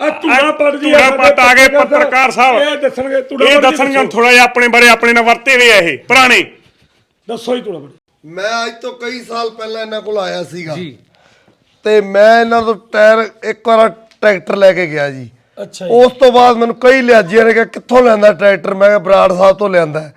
ਆ ਤੁੜਾ ਪੱਟ ਜੀ ਧੂੜਾ ਪੱਟ ਆ ਗਏ ਪੱਤਰਕਾਰ ਸਾਹਿਬ। ਇਹ ਦੱਸਣਗੇ ਤੁੜਾ ਇਹ ਦੱਸਣਗੇ ਦੱਸੋ। ਥੋੜਾ ਜਿਹਾ ਆਪਣੇ ਬਾਰੇ ਆਪਣੇ ਨਾਲ ਵਰਤੇ ਹੋਏ ਆ ਇਹ ਪੁਰਾਣੇ। ਦੱਸੋ ਹੀ ਤੁੜਾ ਪੱਟ। ਮੈਂ ਅੱਜ ਤੋਂ ਕਈ ਸਾਲ ਪਹਿਲਾਂ ਇਹਨਾਂ ਕੋਲ ਆਇਆ ਸੀਗਾ। ਜੀ। ਤੇ ਮੈਂ ਇਹਨਾਂ ਤੋਂ ਟਾਇਰ ਇੱਕ ਵਾਰ ਟਰੈਕਟਰ ਲੈ ਕੇ ਗਿਆ ਜੀ। ਅੱਛਾ ਉਸ ਤੋਂ ਬਾਅਦ ਮੈਨੂੰ ਕਈ ਲਿਆਜੀਆਂ ਨੇ ਕਿਹਾ ਕਿੱਥੋਂ ਲੈਂਦਾ ਟਰੈਕਟਰ? ਮੈਂ ਕਿਹਾ ਬਰਾੜ ਸਾਹਿਬ ਤੋਂ ਲਿਆਂਦਾ ਹੈ।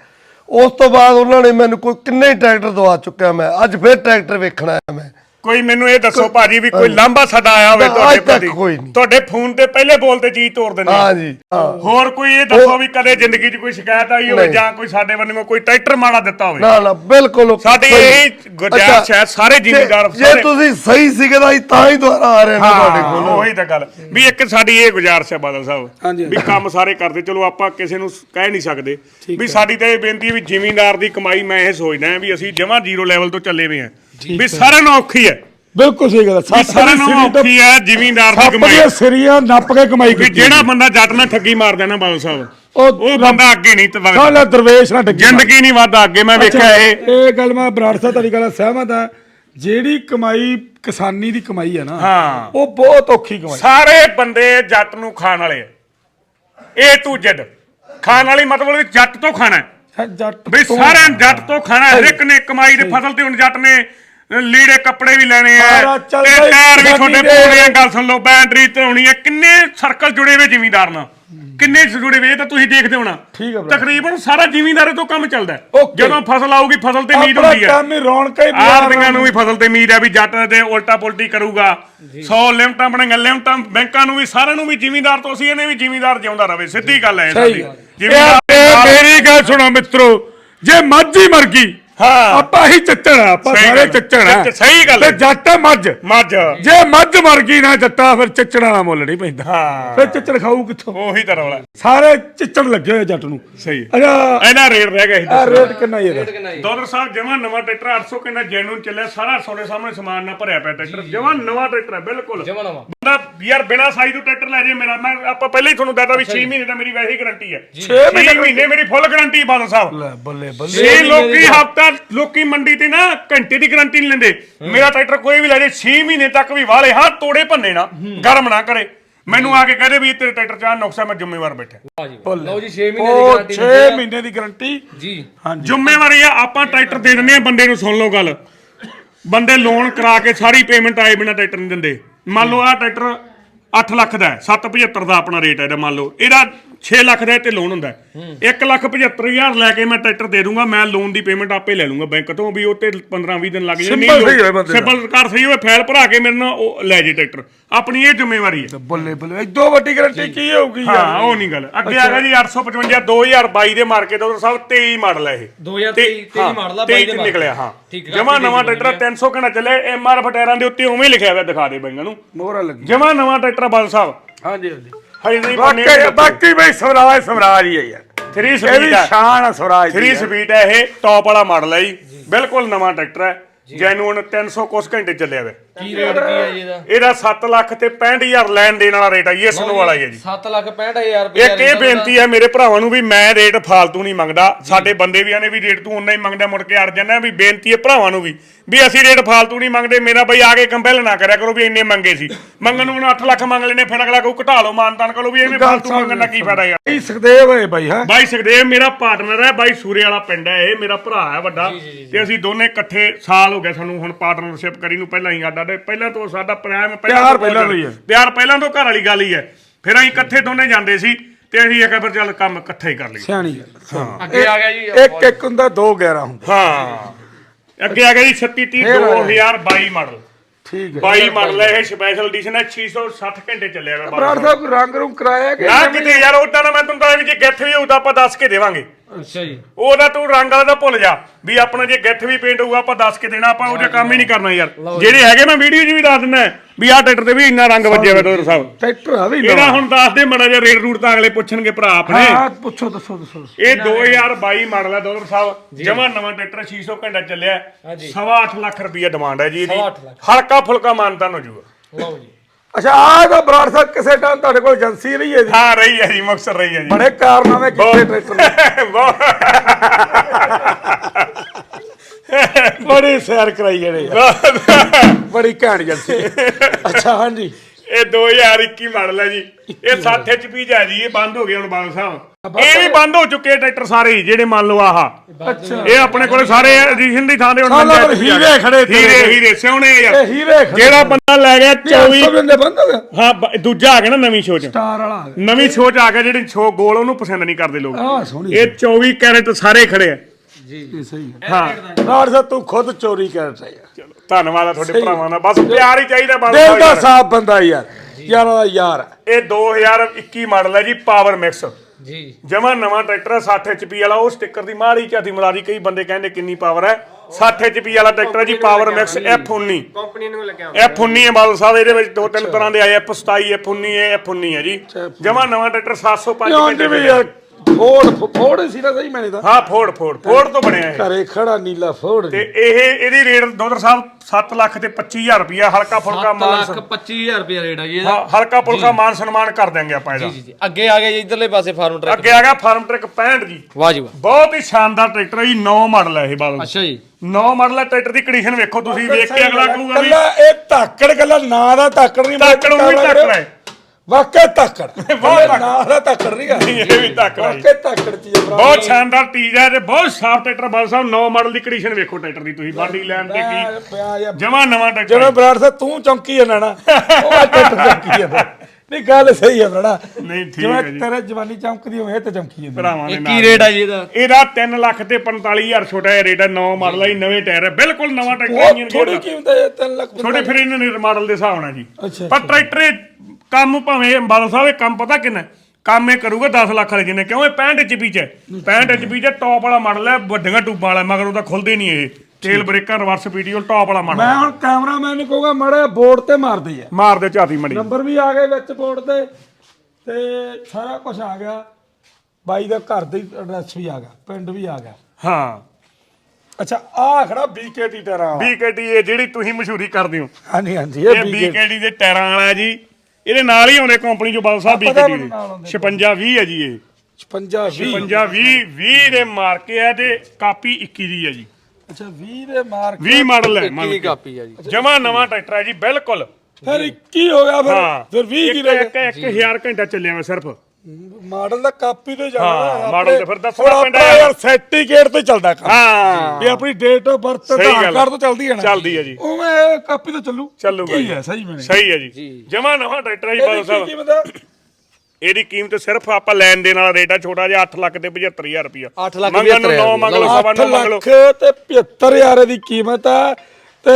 ਉਸ ਤੋਂ ਬਾਅਦ ਉਹਨਾਂ ਨੇ ਮੈਨੂੰ ਕੋਈ ਕਿੰਨੇ ਟਰੈਕਟਰ ਦਵਾ ਚੁੱਕਿਆ ਮੈਂ। ਅੱਜ ਫਿਰ ਟਰੈਕਟਰ ਵੇਖਣਾ ਹੈ ਮੈਂ। ਕੋਈ ਮੈਨੂੰ ਇਹ ਦੱਸੋ ਭਾਜੀ ਵੀ ਕੋਈ ਲਾਂਭਾ ਸਾਡਾ ਆਇਆ ਹੋਵੇ ਨਾ, ਤੁਹਾਡੇ ਅੱਜ ਤੱਕ ਪ੍ਰਤੀ ਕੋਈ ਨਹੀਂ। ਤੁਹਾਡੇ ਫੋਨ ਤੇ ਪਹਿਲੇ ਬੋਲ ਤੇ ਚੀਜ਼ ਤੋੜ ਦਿੰਦੇ। ਹਾਂ ਜੀ ਹਾਂ ਹੋਰ ਕੋਈ ਇਹ ਦੱਸੋ ਵੀ ਕਦੇ ਜ਼ਿੰਦਗੀ 'ਚ ਕੋਈ ਸ਼ਿਕਾਇਤ ਆਈ ਹੋਵੇ ਨਹੀਂ। ਜਾਂ ਕੋਈ ਸਾਡੇ ਵੱਲੋਂ ਕੋਈ ਟਰੈਕਟਰ ਮਾੜਾ ਦਿੱਤਾ ਹੋਵੇ ਨਾ ਨਾ ਬਿਲਕੁਲ ਸਾਡੀ ਸਹੀ। ਇਹ ਅੱਛਾ, ਹੈ ਸਾਰੇ ਜੇ- ਜ਼ਿਮੀਂਦਾਰ ਜੇ ਸਾਰੇ- ਤੁਸੀਂ ਸਹੀ ਸੀਗੇ ਤਾਂ ਅਸੀਂ ਤਾਂ ਹੀ ਦੁਬਾਰਾ ਆ ਰਹੇ ਨੇ ਤੁਹਾਡੇ ਹਾਂ ਕੋਲ ਉਹੀ ਤਾਂ ਗੱਲ ਵੀ ਇੱਕ ਸਾਡੀ ਇਹ ਗੁਜ਼ਾਰਿਸ਼ ਹੈ ਬਾਦਲ ਸਾਹਿਬ ਹਾਂਜੀ, ਵੀ ਕੰਮ ਸਾਰੇ ਕਰਦੇ ਚਲੋ ਆਪਾਂ ਕਿਸੇ ਨੂੰ ਸ- ਕਹਿ ਨਹੀਂ ਸਕਦੇ ਵੀ ਸਾਡੀ ਤਾਂ ਇਹ ਬੇਨਤੀ ਹੈ ਵੀ ਜ਼ਿਮੀਂਦਾਰ ਦੀ ਕਮਾਈ ਮੈਂ ਇਹ ਸੋਚਦਾ ਹਾਂ ਵੀ ਅਸੀਂ ਜਮਾਂ ਜ਼ੀਰੋ ਲੈਵਲ ਤੋਂ ਚੱਲੇ ਹੋਏ ਹਾਂ ਵੀ ਸਾਰਿਆਂ ਨੂੰ ਔਖੀ ਹੈ। ਬਿਲਕੁਲ ਸਹੀ ਗੱਲ ਹੈ। ਵੀ ਸੱਤ ਸਾਰਿਆਂ ਨੂੰ ਔਖੀ ਹੈ ਜ਼ਿਮੀਂਦਾਰ ਦੀ ਕਮਾਈ। ਦੀਆਂ ਸਿਰੀਆਂ ਨੱਪ ਕੇ ਕਮਾਈ ਵੀ ਕੀਤੀ ਜਿਹੜਾ ਬੰਦਾ ਜੱਟ ਨਾਲ ਠੱਗੀ ਮਾਰਦਾ ਨਾ ਬਾਦਲ ਸਾਹਿਬ ਉਹ ਉਹ ਬੰਦਾ ਅੱਗੇ ਨਹੀਂ ਤੇ ਵੱਧਦਾ। ਸਾਲਾ ਦਰਵੇਸ਼ ਨਾਲ ਠੱਗੀ ਜ਼ਿੰਦਗੀ ਨਹੀਂ ਵੱਧਦਾ ਅੱਗੇ ਮੈਂ ਵੇਖਿਆ ਇਹ। ਇਹ ਗੱਲ ਮੈਂ ਬਰਾੜ ਸਾਹਿਬ ਤੁਹਾਡੀ ਗੱਲ ਨਾਲ ਸਹਿਮਤ ਹਾਂ। ਜਿਹੜੀ ਕਮਾਈ ਕਿਸਾਨੀ ਦੀ ਕਮਾਈ ਹੈ ਨਾ ਹਾਂ। ਉਹ ਬਹੁਤ ਔਖੀ ਕਮਾਈ। ਸਾਰੇ ਬੰਦੇ ਜੱਟ ਨੂੰ ਖਾਣ ਵਾਲੇ ਆ। ਏ ਟੂ ਜ਼ੈਡ ਖਾਣ ਵਾਲੀ ਮਤਲਬ ਵੀ ਜੱਟ ਤੋਂ ਖਾਣਾ ਹੈ। ਹੈ ਜੱਟ ਵੀ ਤੋਂ- ਸਾਰਿਆਂ ਜੱਟ ਤੋਂ ਖਾਣਾ ਹੈ। ਹਰ ਇੱਕ ਨੇ ਕਮਾਈ ਦੇ ਫਸਲ ਤੇ ਹੁਣ ਜੱਟ ਨੇ ਲੀੜੇ ਕੱਪੜੇ ਵੀ ਲੈਣੇ ਆ। ਸਾਰਾ ਚੱਲਦਾ ਤੇ ਹੀ ਟਾਇਰ ਵੀ ਤੁਹਾਡੇ ਦੇ- ਪਾਉਣੇ ਆ। ਗੱਲ ਸੁਣ ਲਓ ਬੈਟਰੀ ਧਰਾਉਣੀ ਆ। ਕਿੰਨੇ ਸਰਕਲ ਜੁੜੇ ਹੋਏ ਜ਼ਿਮੀਂਦਾਰ ਨਾਲ? ਕਿੰਨੇ ਜੁੜੇ ਹੋਏ? ਇਹ ਤਾਂ ਤੁਸੀਂ ਦੇਖਦੇ ਹੋਣਾ। ਠੀਕ ਹੈ ਭਰਾ। ਤਕਰੀਬਨ ਸਾਰਾ ਜ਼ਿਮੀਂਦਾਰੇ ਤੋਂ ਕੰਮ ਚੱਲਦਾ ਹੈ। Okay। ਜਦੋਂ ਫਸਲ ਆਊਗੀ ਫਸਲ ਤੇ ਉਮੀਦ ਆਪਣਾ ਹੁੰਦੀ ਹੈ ਕੰਮ ਹੀ ਰੌਣਕਾਂ ਹੀ ਬਾਜ਼ਾਰ ਆਰਮੀਆਂ ਨੂੰ ਵੀ ਫਸਲ ਤੇ ਉਮੀਦ ਹੈ ਵੀ ਜੱਟ ਦੇ ਉਲਟਾ ਪੁਲਟੀ ਕਰੂਗਾ। 100 ਲਿਮਟਾਂ ਬਣਾਂਗਾ ਲਿਮਟਾਂ ਬੈਂਕਾਂ ਨੂੰ ਵੀ ਸਾਰਿਆਂ ਨੂੰ ਵੀ ਜ਼ਿਮੀਂਦਾਰ ਤੋਂ ਅਸੀਂ ਇਹਨੇ ਵੀ ਜ਼ਿਮੀਂਦਾਰ ਜਿਉਂਦਾ ਰਵੇ। ਸਿੱਧੀ ਗੱਲ ਹੈ ਇਹ ਸਹੀ ਸਾਡੀ। ਗੱਲ। ਜ਼ਿਮੀਂਦਾਰ ਮੇਰੀ ਗੱਲ ਸੁਣੋ ਮਿੱਤਰੋ। ਜੇ ਮੱਝ ਹੀ ਮਰ ਗਈ ਹਾਂ। ਆਪਾਂ ਹੀ ਚੱਚਣ ਆ ਆਪਾਂ ਸਹੀ ਸਾਰੇ ਗੱਲ। ਚੱਚਣ ਆ। ਚੱਚ- ਸਹੀ ਗੱਲ ਹੈ। ਤੇ ਜੱਟ ਮੱਝ। ਮੱਝ। ਜੇ ਮੱਝ ਮਰ ਗਈ ਨਾ ਜੱਟਾ ਫਿਰ ਚੱਚਣਾ ਦਾ ਮੁੱਲ ਨਹੀਂ ਪੈਂਦਾ। ਹਾਂ। ਫਿਰ ਚੱਚੜ ਖਾਊ ਕਿੱਥੋਂ? ਉਹੀ ਤਾਂ ਰੌਲਾ। ਸਾਰੇ ਚੱਚੜ ਲੱਗੇ ਹੋਏ ਜੱਟ ਨੂੰ। ਸਹੀ। ਅਜਾ ਇਹਨਾਂ ਰੇਟ ਰਹਿ ਗਿਆ ਸੀ ਰੇਟ ਕਿੰਨਾ ਇਹਦਾ ਕਿੰਨਾ ਜੀ ਡਾਲਰ ਸਾਹਿਬ ਜਮਾ ਨਵਾਂ ਟਰੈਕਟਰ 800 ਕਿੰਨਾ ਜੈਨੂਨ ਚੱਲਿਆ ਸਾਰਾ ਤੁਹਾਡੇ ਸਾਹਮਣੇ ਸਮਾਨ ਨਾਲ ਭਰਿਆ ਪਿਆ ਟਰੈਕਟਰ। ਜਮਾ ਨਵਾਂ ਟਰੈਕਟਰ ਹੈ ਬਿਲਕੁਲ। ਜਮਾ ਨਵਾਂ। ਬੰਦਾ ਯਾਰ ਬਿਨਾ ਸਾਈ ਤੋਂ ਟਰੈਕਟਰ ਲੈ ਜੇ ਮੇਰਾ ਮੈਂ ਆਪਾਂ ਪਹਿਲਾਂ ਹੀ ਤੁਹਾਨੂੰ ਦੱਸਦਾ ਵੀ 6 ਮਹੀਨੇ ਦਾ ਮੇਰੀ ਵੈਸੇ ਹੀ ਗਾਰੰਟੀ ਹੈ। 6 ਮਹੀਨੇ ਮੇਰੀ ਫੁੱਲ ਗਾਰੰਟੀ ਬਾਦਲ ਸਾਹਿਬ। ਲੈ ਬੱਲੇ ਬੱਲੇ। ਇਹ ਲੋਕੀ ਹਫਤਾ ਲੋਕੀ ਮੰਡੀ ਤੇ ਨਾ ਘੰਟੇ ਦੀ ਗਾਰੰਟੀ ਨਹੀਂ ਲੈਂਦੇ। ਮੇਰਾ ਟਰੈਕਟਰ ਕੋਈ ਵੀ ਲੈ ਜੇ 6 ਮਹੀਨੇ ਤੱਕ ਵੀ ਵਾਲੇ ਹਾਂ ਤੋੜੇ ਭੰਨੇ ਨਾ ਗਰਮ ਨਾ ਕਰੇ। ਮੈਨੂੰ ਆ ਕੇ ਕਹਦੇ ਵੀ ਤੇਰੇ ਟਰੈਕਟਰ ਚ ਆਹ ਨੁਕਸਾ ਮੈਂ ਜ਼ਿੰਮੇਵਾਰ ਬੈਠਾ। ਵਾਹ ਜੀ ਵਾਹ। ਲਓ ਜੀ 6 ਮਹੀਨੇ ਦੀ ਉਹ ਗਾਰੰਟੀ 6 ਮਹੀਨੇ ਦੀ ਗਾਰੰਟੀ? ਜੀ। ਜ਼ਿੰਮੇਵਾਰੀ ਆ ਆਪਾਂ ਟਰੈਕਟਰ ਦੇ ਦਿੰਦੇ ਆ ਬੰਦੇ ਨੂੰ ਸੁਣ ਲਓ ਗੱਲ। ਬੰਦੇ ਲੋਨ ਕਰਾ ਕੇ ਸਾਰੀ ਪੇਮੈਂਟ ਆਏ ਬਿਨਾ ਟਰੈਕਟਰ ਨਹੀਂ ਦਿੰਦੇ। ਮੰਨ ਲਓ ਆਹ ਟਰੈਕਟਰ 8 ਲੱਖ ਦਾ ਹੈ 775 ਦਾ ਆਪਣਾ ਰੇਟ ਹੈ ਇਹਦਾ ਮੰਨ ਲਓ। ਇਹਦਾ 6 ਲੱਖ ਦਾ ਇਹ ਤੇ ਲੋਨ ਹੁੰਦਾ 1 ਲੱਖ 75000 ਲੈ ਕੇ ਮੈਂ ਟਰੈਕਟਰ ਦੇ ਦੂੰਗਾ ਮੈਂ ਲੋਨ ਦੀ ਪੇਮੈਂਟ ਆਪੇ ਲੈ ਲੂੰਗਾ ਬੈਂਕ ਤੋਂ ਵੀ ਉਹ ਤੇ 15 20 ਦਿਨ ਲੱਗ ਜਾਣੇ Simple ਸਹੀ ਹੋਏ ਬੰਦੇ ਦਾ। ਸਿੰਪਲ ਕਰ ਸਹੀ ਹੋਵੇ ਫਾਈਲ ਭਰਾ ਕੇ ਮੇਰੇ ਨਾਲ ਉਹ ਲੈ ਜੇ ਟਰੈਕਟਰ। ਆਪਣੀ ਇਹ ਜ਼ਿੰਮੇਵਾਰੀ ਹੈ। ਬੱਲੇ ਬੱਲੇ ਇਦੋਂ ਵੱਡੀ ਗਾਰੰਟੀ ਕੀ ਹੋਊਗੀ ਹਾਂ ਯਾਰ ਉਹ ਨਹੀਂ ਗੱਲ। ਅੱਗੇ ਆ ਗਿਆ ਜੀ 855 2022 ਦੇ ਮਾਰਕੀਟ ਉਹ ਸਭ 23 ਮਾਡਲ ਹੈ ਇਹ। 2023 23 ਮਾਡਲ ਆ, 22 23 ਦੇ ਚ ਨਿਕਲਿਆ ਹਾਂ। ਠੀਕ ਹੈ, ਜਮਾ ਨਵਾਂ ਟਰੈਕਟਰ 300 ਕਿੰਨਾ ਚੱਲੇ ਐਮਆਰ ਟਾਇਰਾਂ ਦੇ ਉੱਤੇ ਉਵੇਂ ਹੀ ਲਿਖਿਆ ਹੋਇਆ ਦਿਖਾ ਦੇ ਬਈਆਂ ਨੂੰ। ਮੋਹਰਾ ਲੱਗੀ ਜਮਾ ਨਵਾਂ ਟਰੈਕਟਰ ਬਲ ਸਾਹਿਬ। ਹਾਂਜੀ ਹਾਂਜੀ। ਹਜੇ ਨਹੀਂ ਬੰਨੇ ਬਾਕੀ ਬਾਕੀ ਬਈ ਸਵਰਾਜ ਸਵਰਾਜ ਹੀ ਹੈ ਯਾਰ। 3 ਇਹ ਵੀ ਸਪੀਡ ਹੈ ਸ਼ਾਨ ਆ ਸਵਰਾਜ 3 ਸਪੀਡ ਹੈ ਇਹ ਟੌਪ ਵਾਲਾ ਮਾਡਲ ਹੈ ਜੀ। ਬਿਲਕੁਲ ਨਵਾਂ ਟਰੈਕਟਰ ਹੈ। ਜੈਨੂਨ 300 ਕੁਸ ਘੰਟੇ ਚੱਲਿਆ ਵੇ। ਕੀ ਰੇਟ ਕੀ ਹੈ ਜੀ ਇਹਦਾ? ਇਹਦਾ 7 ਲੱਖ ਤੇ 65000 ਲੈਣ ਦੇਣ ਵਾਲਾ ਰੇਟ ਹੈ ਜੀ ਇਹ ਸਨੋ ਵਾਲਾ ਹੀ ਹੈ ਜੀ। 7 ਲੱਖ 65000 ਰੁਪਏ ਇੱਕ ਇਹ ਬੇਨਤੀ ਹੈ ਮੇਰੇ ਭਰਾਵਾਂ ਨੂੰ ਵੀ ਮੈਂ ਰੇਟ ਫਾਲਤੂ ਨਹੀਂ ਮੰਗਦਾ। ਸਾਡੇ ਬੰਦੇ ਵੀ ਆਨੇ ਵੀ ਰੇਟ ਤੂੰ ਉਨਾ ਹੀ ਮੰਗਦਾ ਮੁੜ ਕੇ ਅੜ ਜਾਂਦਾ। ਵੀ ਬੇਨਤੀ ਹੈ ਭਰਾਵਾਂ ਨੂੰ ਵੀ ਵੀ ਅਸੀਂ ਰੇਟ ਫਾਲਤੂ ਨਹੀਂ ਮੰਗਦੇ। ਮੇਰਾ ਬਈ ਆ ਕੇ ਕੰਪੈਲ ਨਾ ਕਰਿਆ ਕਰੋ ਵੀ ਇੰਨੇ ਮੰਗੇ ਸੀ। ਮੰਗਣ ਨੂੰ ਹੁਣ 8 ਲੱਖ ਮੰਗ ਲੈਨੇ ਫਿਰ ਅਗਲਾ ਕਹੂ ਘਟਾ ਲਓ ਮਾਨਤਾਨ ਕਰੋ ਵੀ ਐਵੇਂ ਫਾਲਤੂ ਮੰਗਣ ਦਾ ਕੀ ਫਾਇਦਾ ਯਾਰ। ਇਹ ਸੁਖਦੇਵ ਹੋਏ ਬਾਈ ਹਾਂ? ਬਾਈ ਸੁਖਦੇਵ ਮੇਰਾ ਪਾਰਟਨਰ ਹੈ ਬਾਈ ਸੂਰੇ ਵਾਲਾ ਪਿੰਡ ਹੈ ਇਹ ਮੇਰਾ ਭਰਾ ਹੈ ਵੱਡਾ। ਤੇ ਅਸੀਂ ਦੋਨੇ ਇਕੱਠੇ ਸਾਲ ਹੋ ਗਏ ਸਾਨੂੰ ਹੁਣ ਪਾਰਟਨਰਸ਼ਿਪ ਕਰੀ ਨੂੰ ਪਹਿਲਾਂ ਹੀ ਸਾਡਾ ਤੇ ਪਹਿਲਾਂ ਤੋਂ ਸਾਡਾ ਪ੍ਰੇਮ ਪਿਆਰ ਪਹਿਲਾਂ ਤੋਂ ਹੀ ਹੈ। ਪਿਆਰ ਪਹਿਲਾਂ ਤੋਂ ਘਰ ਵਾਲੀ ਗੱਲ ਹੀ ਹੈ। ਫਿਰ ਅਸੀਂ ਇਕੱਠੇ ਦੋਨੇ ਜਾਂਦੇ ਸੀ ਤੇ ਅਸੀਂ ਆਖਿਆ ਫਿਰ ਚੱਲ ਕੰਮ ਇਕੱਠੇ ਹੀ ਕਰ ਲਈਏ। ਸਿਆਣੀ ਗੱਲ ਅੱਗੇ ਆ ਗਿਆ ਜੀ ਇੱਕ ਇੱਕ ਹੁੰਦਾ 2 11 ਹੁੰਦਾ। ਹਾਂ। ਅੱਗੇ ਆ ਗਿਆ ਜੀ 36 30 ਫੇਰ ਆ ਗਿਆ। 2022 ਮਾਡਲ। ਠੀਕ ਹੈ। 22 ਮਾਡਲ ਹੈ ਇਹ ਸਪੈਸ਼ਲ ਐਡੀਸ਼ਨ ਹੈ 660 ਘੰਟੇ ਚੱਲਿਆ ਹੋਇਆ ਬਰਾੜ ਸਾਹਿਬ ਰੰਗ ਰੂਮ ਕਰਾਇਆ ਕਿ ਨਾ ਕਿਤੇ ਯਾਰ ਉਦਾਂ ਨਾ ਮੈਂ ਤੁਹਾਨੂੰ ਤਾਂ ਵੀ ਜੇ ਗਿੱਠ ਵੀ ਹੋਊ ਤਾਂ ਆਪਾਂ ਦੱਸ ਕੇ ਦੇਵਾਂਗੇ। ਅੱਛਾ ਜੀ। ਉਹਦਾ ਤੂੰ ਰੰਗ ਵਾਲਾ ਤਾਂ ਭੁੱਲ ਜਾ ਵੀ ਆਪਣਾ ਜੇ ਗਿੱਠ ਵੀ ਪੇਂਟ ਹੋਊਗਾ ਆਪਾਂ ਦੱਸ ਕੇ ਦੇਣਾ ਆਪਾਂ ਉਹ ਜਿਹਾ ਕੰਮ ਹੀ ਨਹੀਂ ਕਰਨਾ ਯਾਰ। ਜਿਹੜੇ ਹੈਗੇ ਮੈਂ ਵੀਡੀਓ 'ਚ ਵੀ ਦੱਸ ਦਿੰਦਾ ਵੀ ਆਹ ਟਰੈਕਟਰ ਤੇ ਵੀ ਇੰਨਾ ਰੰਗ ਵੱਜਿਆ ਹੋਇਆ ਦੋਸਤ ਸਾਹਿਬ। ਟਰੈਕਟਰ ਆ ਵੀ ਇਹਦਾ ਹੁਣ ਦੱਸ ਦੇ ਮੜਾ ਜਿਹਾ ਰੇਟ ਰੂਟ ਤਾਂ ਅਗਲੇ ਪੁੱਛਣਗੇ ਭਰਾ ਆਪਣੇ। ਹਾਂ ਪੁੱਛੋ ਦੱਸੋ ਦੱਸੋ। ਇਹ 2022 ਮਾਡਲ ਹੈ ਦੋਸਤ ਸਾਹਿਬ। ਜਮਾ ਨਵਾਂ ਟਰੈਕਟਰ 600 ਘੰਟਾ ਚੱਲਿਆ। ਹਾਂਜੀ। ਸਵਾ ਅੱਠ ਲੱਖ ਰੁਪਈਆ ਡਿਮਾਂਡ ਹੈ ਜੀ ਇਹਦੀ। ਹਲਕਾ ਫੁਲਕਾ ਮਾਨਤਾਨ ਹੋ ਜਾਊਗਾ ਲਓ ਜੀ। ਅੱਛਾ ਆਹ ਤਾਂ ਬਰਾੜ ਸਾਹਿਬ ਕਿਸੇ ਟਾਈਮ ਤੁਹਾਡੇ ਕੋਲ ਏਜੰਸੀ ਰਹੀ ਹੈ ਜੀ। ਹਾਂ ਰਹੀ ਹੈ ਜੀ ਮਕਸਦ ਰਹੀ ਹੈ ਜੀ। ਬੜੇ ਕਾਰਨਾਮੇ ਕੀਤੇ ਟਰੈਕਟਰ ਨੇ। ਬਹੁਤ- ਬੜੀ ਸੈਰ ਕਰਾਈ ਜਿਹੜੇ ਬੜੀ ਘੈਂਟ ਏਜੰਸੀ ਅੱਛਾ ਹਾਂਜੀ। ਇਹ 2021 ਮਾਡਲ ਹੈ ਜੀ। ਇਹ 7 HP ਜਾ ਜੀ ਇਹ ਬੰਦ ਹੋ ਗਏ ਹੁਣ ਬਾਦਲ ਸਾਹਿਬ। ਇਹ ਵੀ ਬੰਦ ਹੋ ਚੁੱਕੇ ਆ ਟਰੈਕਟਰ ਸਾਰੇ ਹੀ, ਜਿਹੜੇ ਮੰਨ ਲਓ ਆਹ। ਅੱਛਾ ਇਹ ਆਪਣੇ ਕੋਲੇ ਸਾਰੇ ਐਡੀਸ਼ਨ ਦੀ ਥਾਂ ਤੇ ਹੁਣ ਸਾਲਾਂ ਪਰ ਹੀਰੇ ਖੜੇ ਤੇ ਹੀਰੇ ਹੀਰੇ ਸੋਹਣੇ ਇਹ ਯਾਰ ਹੀਰੇ ਖੜੇ ਜਿਹੜਾ ਬੰਦਾ ਲੈ ਗਿਆ 24 24 ਦੇ ਬੰਦ ਹੋ ਬ- ਦੂਜਾ ਆ ਗਿਆ ਨਾ ਨਵੀਂ ਸੋਚ। ਸਟਾਰ ਵਾਲਾ ਆ ਗਿਆ। ਨਵੀਂ ਸੋਚ ਆ ਗਿਆ ਜਿਹੜੀ ਛੋ ਗੋਲ ਉਹਨੂੰ ਪਸੰਦ ਨਹੀਂ ਕਰਦੇ ਲੋਕ। ਆਹ ਸੋਹਣੀ ਇਹ 24 ਕੈਰਟ ਸਾਰੇ ਖੜੇ ਆ। ਇਹ ਸਹੀ ਹੈ ਹਾਂ। ਬਰਾੜ ਸਾਹਿਬ ਤੂੰ ਖੁਦ ਚੋਰੀ ਕਰ ਰਿਹਾ ਯਾਰ ਚਲੋ ਧੰਨਵਾਦ ਆ ਤੁਹਾਡੇ ਭਰਾਵਾਂ ਦਾ। ਬਸ ਪਿਆਰ ਹੀ ਚਾਹੀਦਾ ਬਸ ਦਿਲ ਦਾ ਸਾਫ਼ ਬੰਦਾ ਯਾਰ। ਯਾਰ ਦਾ ਯਾਰ ਹੈ। ਇਹ 2021 ਮਾਡਲ ਹੈ ਜੀ ਪਾਵਰ ਮਿਕਸ। ਜੀ। ਜਮਾ ਨਵਾਂ ਟਰੈਕਟਰ ਹੈ 60 HP ਵਾਲਾ ਉਹ ਸਟicker ਦੀ ਮਾੜੀ ਚਾਤੀ ਮਲਾਰੀ ਕਈ ਬੰਦੇ ਕਹਿੰਦੇ ਕਿੰਨੀ ਪਾਵਰ ਹੈ। 60 HP ਵਾਲਾ ਟਰੈਕਟਰ ਹੈ ਜੀ ਪਾਵਰ ਮਿਕਸ F19 ਕੰਪਨੀ ਨੂੰ ਲੱਗਿਆ F19 ਹੈ ਬਾਦਲ ਸਾਹਿਬ ਇਹਦੇ ਵਿੱਚ ਦੋ ਤਿੰਨ ਤਰ੍ਹਾਂ ਦੇ ਆਏ F27 F19 ਹੈ F19 ਹੈ ਜੀ। ਜਮਾ ਨਵਾਂ ਟਰੈਕਟਰ 705 ਯਾਰ ਘੰਟੇ। ਯਾਰ ਫੋੜ ਫੋੜ ਸੀ ਨਾ ਸਹੀ ਮੈਨੇ ਤਾਂ। ਹਾਂ ਫੋੜ ਫੋੜ ਫੋੜ ਤੋਂ ਬਣਿਆ ਇਹ। ਘਰੇ ਖੜਾ ਨੀਲਾ ਫੋੜ ਤੇ ਇਹ ਇਹਦੀ ਰੇਟ ਦੋਦਰ ਸਾਹਿਬ 7 ਲੱਖ ਤੇ 25000 ਰੁਪਿਆ ਹਲਕਾ ਫੁਲਕਾ 7 ਮਾਨ ਲੱਖ ਸਨ- 25000 ਰੁਪਏ ਰੇਟ ਆ ਜੀ ਇਹਦਾ। ਹਾਂ, ਹਲਕਾ ਫੁਲਕਾ ਮਾਨ ਸਨਮਾਨ ਕਰ ਦਿਆਂਗੇ ਆਪਾਂ ਇਹਦਾ। ਜੀ ਜੀ ਅੱਗੇ ਆ ਗਿਆ ਜੀ ਇਧਰਲੇ ਪਾਸੇ ਫਾਰਮ ਟਰੈਕ। ਅੱਗੇ ਆ ਗਿਆ ਫਾਰਮ ਟਰੈਕ 65 ਜੀ। ਵਾਹ ਜੀ ਵਾਹ। ਬਹੁਤ ਹੀ ਸ਼ਾਨਦਾਰ ਟਰੈਕਟਰ ਹੈ ਜੀ 9 ਮਾਡਲ ਹੈ ਇਹ ਬਾਦਲ ਅੱਛਾ ਜੀ। 9 ਮਾਡਲ ਹੈ ਟਰੈਕਟਰ ਦੀ ਕੰਡੀਸ਼ਨ ਵੇਖੋ ਤੁਸੀਂ ਵੇਖ ਕੇ ਅਗਲਾ ਕਹੂਗਾ ਵੀ ਕੱਲਾ ਇਹ ਧਾਕੜ ਕੱਲਾ ਨਾਂ ਦਾ ਧਾਕੜ ਨਹੀਂ ਧਾਕੜ ਉਹ ਵੀ ਧਾਕੜ ਹੈ। ਵਾਕਿਆ ਧਾਕੜ ਬਹੁਤ। ਨਾਂ ਦਾ ਧਾਕੜ ਨਹੀਂ ਗਾ ਇਹ ਵੀ ਧਾਕੜ ਹੈ। ਵਾਕਿਆ ਚੀਜ਼ ਹੈ ਭਰਾ। ਬਹੁਤ ਸ਼ਾਨਦਾਰ ਚੀਜ਼ ਹੈ ਤੇ ਬਹੁਤ ਸਾਫ਼ ਟਰੈਕਟਰ ਬਾਦਲ ਸਾਹਿਬ 9 ਮਾਡਲ ਦੀ ਕੰਡੀਸ਼ਨ ਵੇਖੋ ਟਰੈਕਟਰ ਦੀ ਤੁਸੀਂ ਬਾਡੀ ਲੈਣ ਤੇ ਕੀ ਜਮਾ ਨਵਾਂ ਟਰੈਕਟਰ। ਜਿਵੇਂ ਹੈ। ਬਰਾੜ ਸਾਹਿਬ ਤੂੰ ਚੌਂਕੀ ਜਾਂਦਾ ਨਾ ਉਹ ਟੱਟ ਚੌਂਕੀ ਜਾਂਦਾ ਨਹੀਂ ਗੱਲ ਸਹੀ ਹੈ ਬਰਾੜਾ ਨਹੀਂ ਠੀਕ ਹੈ ਜੀ। ਤੇਰੇ ਜਵਾਨੀ ਚਮਕਦੀ ਹੋਵੇ ਤੇ ਚਮਕੀ ਜਾਂਦੀ ਭਰਾਵਾਂ ਦੇ ਇਹ ਨਾਲ। ਕੀ ਰੇਟ ਆ ਜੀ ਇਹਦਾ? ਇਹਦਾ 3 ਲੱਖ ਤੇ 45000 ਛੋਟਾ ਜਿਹਾ ਰੇਟ ਹੈ 9 ਮਾਡਲ ਹੈ ਨਵੇਂ ਟਾਇਰ ਹੈ ਬਿਲਕੁਲ ਨਵਾਂ ਟਰੈਕਟਰ ਇੰਜਨ ਥੋੜੀ ਕੀਮਤ ਹੈ 3 ਲੱਖ ਛੋਟੇ ਫਿਰ ਇਹਨਾਂ ਨੇ ਮਾਡਲ ਦੇ ਹਿਸਾਬ ਨਾਲ ਜੀ। ਪਰ ਟਰੈਕਟਰ ਕੰਮ ਭਾਵੇਂ ਬਾਦਲ ਸਾਹਿਬ ਇਹ ਕੰਮ ਪਤਾ ਕਿੰਨਾ ਹੈ? ਕੰਮ ਇਹ ਕਰੂਗਾ 10 ਲੱਖ ਵਾਲੇ ਜਿੰਨੇ ਕਿਉਂ ਇਹ 65 ਐਚਪੀ ਚ ਹੈ? 65 ਐਚਪੀ ਚ ਟੌਪ ਵਾਲਾ ਮਾਡਲ ਹੈ ਵੱਡੀਆਂ ਟੂਬਾਂ ਵਾਲਾ ਮਗਰ ਉਹਦਾ ਖੁੱਲਦੇ ਨਹੀਂ ਇਹ। ਤੇਲ ਬ੍ਰੇਕਾਂ ਰਿਵਰਸ ਪੀਟੀਓ ਟੌਪ ਵਾਲਾ ਮਾਡਲ ਮੈਂ ਹੁਣ ਕੈਮਰਾਮੈਨ ਨੂੰ ਕਹੂੰਗਾ ਮੜੇ ਬੋਰਡ ਤੇ ਮਾਰਦੀ ਆ। ਮਾਰ ਦੇ ਝਾਤੀ ਮੜੀ ਨੰਬਰ ਵੀ ਆ ਗਏ ਵਿੱਚ ਬੋਰਡ ਤੇ ਤੇ ਸਾਰਾ ਕੁਝ ਆ ਗਿਆ। ਬਾਈ ਦਾ ਘਰ ਦਾ ਐਡਰੈਸ ਵੀ ਆ ਗਿਆ ਪਿੰਡ ਵੀ ਆ ਗਿਆ। ਹਾਂ। ਅੱਛਾ ਆ ਖੜਾ ਬੀਕੇਟੀ ਟਰਾਂ ਬੀਕੇਟੀ ਇਹ ਜਿਹੜੀ ਤੁਸੀਂ ਮਸ਼ਹੂਰੀ ਕਰਦੇ ਹੋ। ਹਾਂਜੀ ਹਾਂਜੀ ਇਹ ਇਹ ਬੀਕੇ ਬੀਕੇਟੀ ਦੇ ਟਾਇਰਾਂ ਵਾਲਾ ਜੀ। ਇਹਦੇ ਨਾਲ ਹੀ ਆਉਂਦੇ ਕੰਪਨੀ ਚੋਂ ਬਾਦਲ ਸਾਹਿਬ ਆ, ਪਤਾ ਮੈਨੂੰ ਨਾਲ ਆਉਂਦੇ। ਦੇ 56 20 ਹੈ ਜੀ ਇਹ। 56 20 55 20 20 ਦੇ ਮਾਰਕੇ ਹੈ ਤੇ ਕਾਪੀ 21 ਦੀ ਹੈ ਜੀ। ਅੱਛਾ 20 ਦੇ ਮਾਰਕ 20 ਮਾਡਲ ਹੈ ਕੀ ਕਾਪੀ ਆ ਜੀ। ਜਮਾ ਨਵਾਂ ਟਰੈਕਟਰ ਹੈ ਜੀ ਬਿਲਕੁਲ। ਫਿਰ 21 ਹੋ ਗਿਆ ਫਿਰ। ਹਾਂ। ਫਿਰ 20 ਕੀ ਰਹਿ ਇੱਕ 1000 ਘੰਟਾ ਚੱਲਿਆ ਵਾ ਸਿਰਫ। ਮਾਡਲ ਦਾ ਕਾਪੀ ਤੇ ਜਾਣਾ ਹਾਂ, ਮਾਡਲ ਤੇ ਫਿਰ ਦੱਸਣਾ ਪੈਂਦਾ ਆਪਣਾ ਯਾਰ। ਯਾਰ ਸਰਟੀਫਿਕੇਟ ਤੇ ਚੱਲਦਾ ਕੰਮ। ਹਾਂ। ਇਹ ਆਪਣੀ ਡੇਟ ਆਫ ਬਰਥ ਤੇ ਸਹੀ ਆਧਾਰ ਗੱਲ ਕਾਰਡ ਤੋਂ ਚੱਲਦੀ ਹੈ ਨਾ। ਚੱਲਦੀ ਹੈ ਜੀ। ਉਵੇਂ ਕਾਪੀ ਤੇ ਚੱਲੂ। ਚੱਲੂਗਾ ਜੀ। ਹੈ ਸਹੀ ਮੈਨੇ। ਸਹੀ ਹੈ ਜੀ। ਜਮਾ ਨਵਾਂ ਟਰੈਕਟਰ ਹੈ ਜੀ ਬਾਦਲ ਸਾਹਿਬ। ਹੈ? ਇਹਦੀ ਕੀਮਤ ਸਿਰਫ ਆਪਾਂ ਲੈਣ ਦੇਣ ਵਾਲਾ ਰੇਟ ਆ ਛੋਟਾ ਜਿਹਾ 8 ਲੱਖ ਤੇ 75000 ਰੁਪਇਆ। ਅੱਠ ਲੱਖ ਮੰਗਣ ਨੂੰ 9 75,000 ਮੰਗ ਲਓ ਸਵਾ 8 9 ਮੰਗ ਲਓ ਲੱਖ ਤੇ 75000 ਦੀ ਕੀਮਤ ਹੈ ਤੇ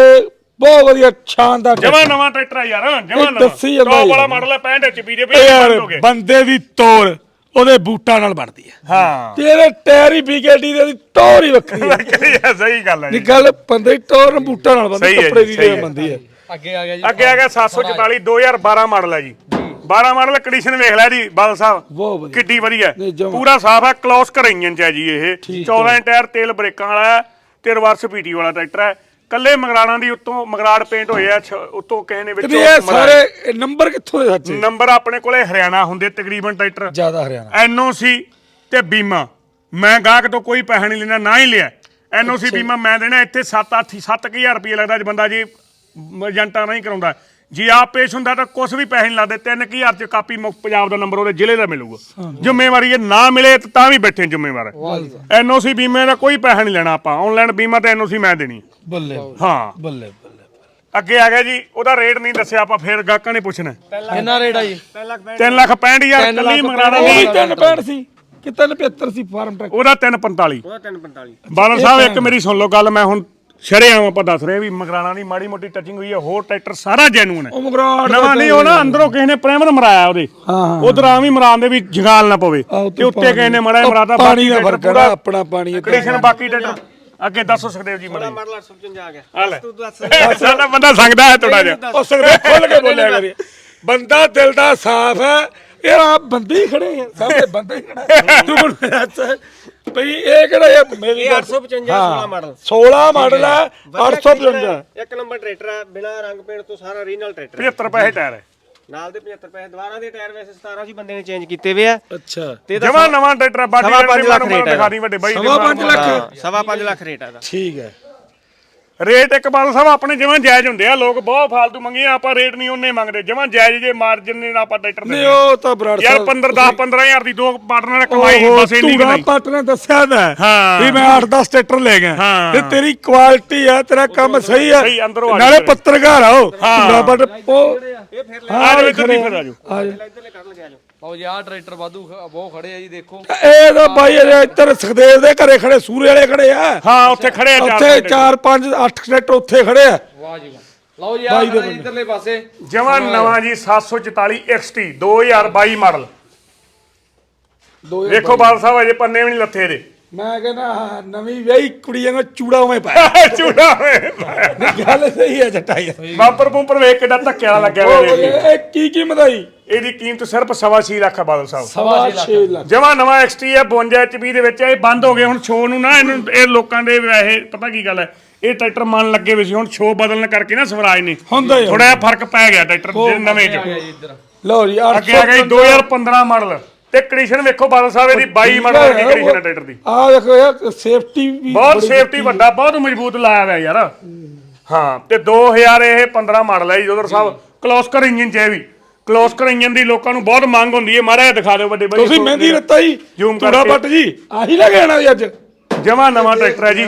ਬਹੁਤ ਵਧੀਆ ਸ਼ਾਨਦਾਰ ਜਮਾ ਨਵਾਂ ਟਰੈਕਟਰ ਆ ਯਾਰ ਜਮਾ ਨਵਾਂ। ਦੱਸੀ ਜਾਂਦਾ ਟੌਪ। ਵਾਲਾ ਮਾਡਲ ਹੈ 65 ਐਚਪੀ ਦੇ ਇਹ ਵੀ ਯਾਰ ਬੰਦ ਹੋ ਗਏ ਬੰਦੇ ਦੀ ਤੋਰ ਉਹਦੇ ਬੂਟਾਂ ਨਾਲ ਬਣਦੀ ਹੈ ਹਾਂ। ਤੇ ਇਹਦੇ ਟਾਇਰ ਹੀ ਬੀਕੇਟੀ ਦੇ ਦੀ ਟੋਰ ਹੀ ਵੱਖਰੀ ਹੈ ਸਹੀ ਗੱਲ ਹੈ ਜੀ। ਗੱਲ ਬੰਦੇ ਦੀ ਨਾਲ ਬੂਟਾਂ ਨਾਲ ਬਣਦੀ ਕੱਪੜੇ ਦੀ। ਬਣਦੀ ਹੈ ਅੱਗੇ ਆ ਗਿਆ ਜੀ। ਅੱਗੇ ਆ ਗਿਆ 744 2012 ਮਾਡਲ ਹੈ ਜੀ। 12 ਮਾਡਲ ਕੰਡੀਸ਼ਨ ਵੇਖ ਲੈ ਜੀ ਬਾਦਲ ਸਾਹਿਬ। ਬਹੁਤ ਵਧੀਆ। ਕਿੱਡੀ ਵਧੀਆ। ਪੂਰਾ ਸਾਫ਼ ਹੈ ਕਲੋਸ ਕਰ ਇੰਜਨ ਚ ਹੈ ਜੀ ਇਹ। 14 ਟਾਇਰ ਤੇਲ ਬ੍ਰੇਕਾਂ ਵਾਲਾ ਹੈ ਤੇ ਰਿਵਰਸ ਪੀਟੀ ਵਾਲਾ ਟਰੈਕਟਰ ਹੈ ਕੱਲੇ ਮਗਰਾੜਾਂ ਦੀ ਉੱਤੋਂ ਮਗਰਾੜ ਪੇਂਟ ਹੋਏ ਆ ਛ- ਉੱਤੋਂ ਕਿਸੇ ਨੇ ਤੇ ਵਿੱਚੋਂ ਇਹ ਸਾਰੇ ਨੰਬਰ ਕਿੱਥੋਂ ਦੇ ਸੱਚੇ? ਨੰਬਰ ਆਪਣੇ ਕੋਲੇ ਹਰਿਆਣਾ ਹੁੰਦੇ ਤਕਰੀਬਨ ਟਰੈਕਟਰ। ਜ਼ਿਆਦਾ ਹਰਿਆਣਾ। ਐਨਓਸੀ ਤੇ ਬੀਮਾ। ਮੈਂ ਗਾਹਕ ਤੋਂ ਕੋਈ ਪੈਸਾ ਨਹੀਂ ਲੈਣਾ ਨਾ ਹੀ ਲਿਆ। ਐਨਓਸੀ ਬੀਮਾ ਮੈਂ ਦੇਣਾ ਇੱਥੇ 7 8 7000 ਰੁਪਏ ਲੱਗਦਾ ਜੇ ਬੰਦਾ ਜੀ ਏਜੰਟਾਂ ਨਹੀਂ ਕਰਾਉਂਦਾ। ਜੇ ਆਪ ਪੇਸ਼ ਹੁੰਦਾ ਤਾਂ ਕੁਝ ਵੀ ਪੈਸੇ ਨਹੀਂ ਲੱਗਦੇ 3000 ਚ ਕਾਪੀ ਮੁੱਖ ਪੰਜਾਬ ਦਾ ਨੰਬਰ ਉਹਦੇ ਜ਼ਿਲ੍ਹੇ ਦਾ ਮਿਲੂਗਾ। ਜ਼ਿੰਮੇਵਾਰੀ ਇਹ ਨਾ ਮਿਲੇ ਤਾਂ ਤਾਂ ਵੀ ਬੈਠੇ ਜ਼ਿੰਮੇਵਾਰ। ਐਨਓਸੀ ਬੀਮੇ ਦਾ ਕੋਈ ਪੈਸਾ ਨਹੀਂ ਲੈਣਾ ਆਪਾਂ। ਆਨਲਾਈਨ ਬੀਮਾ ਤੇ ਐਨਓਸੀ ਮੈਂ ਦੇਣੀ। ਬੱਲੇ ਹਾਂ। ਬੱਲੇ ਬੱਲੇ ਅੱਗੇ ਆ ਗਿਆ ਜੀ ਉਹਦਾ ਰੇਟ ਨਹੀਂ ਦੱਸਿਆ ਆਪਾਂ ਫੇਰ ਗਾਹਕਾਂ ਨੇ ਪੁੱਛਣਾ। ਕਿੰਨਾ ਰੇਟ ਆ ਜੀ? 3 ਲੱਖ 65000 ਤਿੰਨ ਕੱਲੀ ਵੀ ਤਿੰਨ ਪੈਂਟ ਸੀ ਕਿ ਤਿੰਨ 75 ਸੀ। Farm track? ਉਹਦਾ 345 ਉਹਦਾ 345 ਬਾਦਲ ਸਾਹਿਬ ਇੱਕ ਮੇਰੀ ਸੁਣ ਲਓ ਗੱਲ ਮੈਂ ਹੁਣ ਛੜਿਆ ਆਪਾਂ ਦੱਸ ਰਹੇ ਵੀ ਮਗਰਾਣਾ ਦੀ ਮਾੜੀ ਮੋਟੀ ਟੱਚਿੰਗ ਹੋਈ ਹੈ ਹੋਰ ਟਰੈਕਟਰ ਸਾਰਾ ਜੈਨੂਨ ਹੈ ਉਹ ਮਗਰਾੜ ਨਵਾਂ ਨਹੀਂ ਉਹ ਨਾ ਅੰਦਰੋਂ ਕਿਸੇ ਨੇ ਪ੍ਰਾਈਮਰ ਮਰਾਇਆ ਉਹਦੇ। ਹਾਂ, ਹਾਂ। ਉਧਰ ਮਰਾਨ ਦੇ ਵੀ ਜਗਾਲ ਨਾ ਪਵੇ। ਆਹ ਤੇ ਉੱਤੇ ਕਿਸੇ ਨੇ ਮੜਾ ਉਹ ਮਰਾਤਾ ਪਾਣੀ ਦਾ ਫ਼ਰਕ ਹੈ ਨਾ, ਆਪਣਾ ਪਾਣੀ ਹੈ। ਕੰਡੀਸ਼ਨ ਬਾਕੀ ਟਰੈਕਟਰ। ਅੱਗੇ ਦੱਸੋ ਸੁਖਦੇਵ ਜੀ ਮੜਾ। ਮਾਡਲ 855 ਆ ਗਿਆ। ਆ ਲੈ। ਸਾਡਾ ਬੰਦਾ ਸੰਗਦਾ ਹੈ ਥੋੜਾ ਜਿਹਾ। ਉਹ ਸਕਦੇ ਖੁੱਲ ਕੇ ਬੋਲਿਆ ਕਰੀ ਬੰਦਾ ਦਿਲ ਦਾ ਸਾਫ਼ ਹੈ ਇਹ ਆ ਬੰਦੇ ਹੀ ਖੜੇ ਆ ਸਾਹਮਣੇ ਬੰਦੇ ਹੀ ਖੜਾ ਤੂੰ ਹੁਣ ਅੱਛਾ ਭਈ ਇਹ ਕਿਹੜਾ ਇਹ ਮੇਰੀ ਇਹ ਗੱਲ- 855 ਹਾਂ, 16 ਮਾਡਲ। 16 ਮਾਡਲ ਹੈ 855 ਇੱਕ ਨੰਬਰ ਟਰੈਕਟਰ ਹੈ ਬਿਨਾ ਰੰਗ ਪੇਂਟ ਤੋਂ ਸਾਰਾ ਰੀਜਨਲ ਟਰੈਕਟਰ ਹੈ। 75 ਪੈਸੇ ਟਾਇਰ ਹੈ। ਨਾਲ ਦੇ 75 ਪੈਸੇ ਦੁਬਾਰਾ ਦੇ ਟਾਇਰ ਵੈਸੇ 17 ਸੀ ਬੰਦੇ ਨੇ ਚੇਂਜ ਕੀਤੇ ਵੇ ਆ। ਅੱਛਾ। ਤੇ ਜਮਾ ਨਵਾਂ ਟਰੈਕਟਰ ਬਾਡੀ ਸਵਾ ਪੰਜ ਲੱਖ ਰੇਟ ਹੈ ਵੱਡੇ ਬਾਈ ਸਵਾ ਪੰਜ ਲੱਖ। ਸਵਾ 5 ਲੱਖ ਰੇਟ ਆ ਇਹਦਾ ਠੀਕ ਹੈ। ਰੇਟ ਇੱਕ ਬਾਦਲ ਸਾਹਿਬ ਆਪਣੇ ਜਿਵੇਂ ਜਾਇਜ਼ ਹੁੰਦੇ ਆ ਲੋਕ ਬਹੁਤ ਫਾਲਤੂ ਮੰਗੇ ਆਪਾਂ ਰੇਟ ਨਹੀਂ ਉਹਨੇ ਮੰਗਦੇ ਜਿਵੇਂ ਜਾਇਜ਼ ਜੇ ਮਾਰਜਨ ਨੇ ਆਪਾਂ ਟਰੈਕਟਰ ਨਹੀਂ ਦੇ ਉਹ ਤਾਂ ਬਰਾੜ ਯਾਰ 15 10 15000 ਦੀ ਦੋ ਪਾਰਟਨਰ ਨੇ ਕਮਾਈ ਬਸ ਇੰਨੀ ਧੂੜਾ ਕਮਾਈ ਪੱਟ ਨੇ ਦੱਸਿਆ ਹੈ ਹਾਂ। ਵੀ ਮੈਂ 8-10 ਟਰੈਕਟਰ ਲੈ ਗਿਆ ਹਾਂ। ਤੇ ਤੇਰੀ ਕੁਆਲਿਟੀ ਆ ਤੇਰਾ ਕੰਮ ਸਹੀ ਆ ਨਾਲੇ। ਪੱਤਰਕਾਰ ਆਓ ਪੱਟ ਉਹ ਇਹ ਫਿਰ ਹਾਂ ਆ ਜਾਓ ਇਹ ਇੱਧਰ ਦੀ ਫਿਰ ਆ ਜਾਓ ਆ ਜਾਓ। ਇੱਧਰਲੇ ਕੱਢ ਲਗੇ ਆ ਜਾਓ ਲਓ ਜੀ ਆਹ ਟਰੈਕਟਰ ਵਾਧੂ ਖ- ਬਹੁਤ ਖੜੇ ਆ ਜੀ ਦੇਖੋ। ਇਹ ਤਾਂ ਬਾਈ ਅਜੇ ਇੱਧਰ ਸੁਖਦੇਵ ਦੇ ਘਰੇ ਖੜੇ ਸੂਰੇ ਵਾਲੇ ਖੜੇ ਆ। ਹਾਂ ਉੱਥੇ ਖੜੇ ਆ ਚਾਰ ਉੱਥੇ 4 5 8 ਟਰੈਕਟਰ ਉੱਥੇ ਖੜੇ ਆ। ਵਾਹ ਜੀ ਵਾਹ। ਲਓ ਜੀ ਆਹ ਖੜਾ ਜੀ ਇੱਧਰਲੇ ਪਾਸੇ। ਜਮਾ ਨਵਾਂ ਜੀ 744 XT 2022 ਮਾਡਲ। ਦੋ ਵੇਖੋ ਬਾਦਲ ਸਾਹਿਬ ਅਜੇ ਪੰਨੇ ਵੀ ਨਹੀਂ ਲੱਥੇ ਦੇ ਮੈਂ ਕਹਿੰਦਾ ਨਵੀਂ ਵਿਆਹੀ ਕੁੜੀਆਂ ਨੂੰ ਚੂੜਾ ਉਵੇਂ ਪਾਇਆ। ਚੂੜਾ ਹੋਏ ਨਹੀਂ, ਗੱਲ ਸਹੀ ਹੈ ਜੱਟਾਈ ਬਾਪਰ ਬੂਪਰ ਵੇਖ ਕਿੱਡਾ ਧੱਕੇ ਵਾਲਾ ਲੱਗਿਆ ਹੋਇਆ ਵੇਖ ਇਹ ਕੀ ਕੀਮਤ ਆਈ ਇਹਦੀ ਕੀਮਤ ਸਿਰਫ 6.5 ਲੱਖ ਆ ਬਾਦਲ ਸਾਹਿਬ। ਸਵਾ 6 ਲੱਖ। ਜਮਾ ਨਵਾਂ XT ਹੈ 52 HP ਦੇ ਵਿੱਚ ਇਹ ਬੰਦ ਹੋ ਗਏ। ਹੁਣ ਸ਼ੋ ਨੂੰ ਨਾ ਇਹਨੂੰ ਇਹ ਲੋਕਾਂ ਦੇ ਵੈਸੇ ਪਤਾ ਕੀ ਗੱਲ ਹੈ ਇਹ ਟਰੈਕਟਰ ਮਨ ਲੱਗੇ ਵੀ ਸੀ। ਹੁਣ ਸ਼ੋ ਬਦਲਣ ਕਰਕੇ ਨਾ ਸਵਰਾਜ ਨੇ। ਹੁੰਦਾ ਹੀ ਆ। ਥੋੜਾ ਜਿਹਾ ਫ਼ਰਕ ਪੈ ਗਿਆ ਟਰੈਕਟਰ ਦੇ ਨਵੇਂ ਚ। ਲਓ ਜੀ ਅੱਗੇ ਆ ਗਿਆ ਜੀ 2015 ਮਾਡਲ। ਤੇ ਕੰਡੀਸ਼ਨ ਵੇਖੋ ਬਾਦਲ ਸਾਹਿਬ ਇਹਦੀ 22 ਮਾਡਲ ਦੀ ਕੰਡੀਸ਼ਨ ਹੈ ਟਰੈਕਟਰ ਦੀ। ਆ ਦੇਖੋ ਯਾਰ ਸੇਫਟੀ ਵੀ ਬਹੁਤ ਸੇਫਟੀ ਵੱਡਾ ਬਹੁਤ ਮਜ਼ਬੂਤ ਲਾਇਆ ਹੋਇਆ ਯਾਰ। ਹਾਂ ਤੇ 2000 ਇਹ 15 ਮਾਡਲ ਹੈ ਜੀ ਉਧਰ ਸਾਹਿਬ। ਕਲੋਸਕਰ ਇੰਜਨ ਚ ਇਹ ਵੀ। ਕਲੋਸਕਰ ਇੰਜਨ ਦੀ ਲੋਕਾਂ ਨੂੰ ਬਹੁਤ ਮੰਗ ਹੁੰਦੀ ਹੈ। ਜਿਹਾ ਦਿਖਾ ਦਿਓ ਵੱਡੇ ਬਾਈ ਤੁਸੀਂ ਮਹਿੰਦੀ ਰੱਤਾ ਜੀ ਧੂੜਾ ਕਰਕੇ। ਪੱਟ ਜੀ ਆਹੀ ਲਗਾਣਾ ਜੀ ਅੱਜ। ਜਮਾ ਨਵਾਂ ਟਰੈਕਟਰ ਹੈ ਜੀ।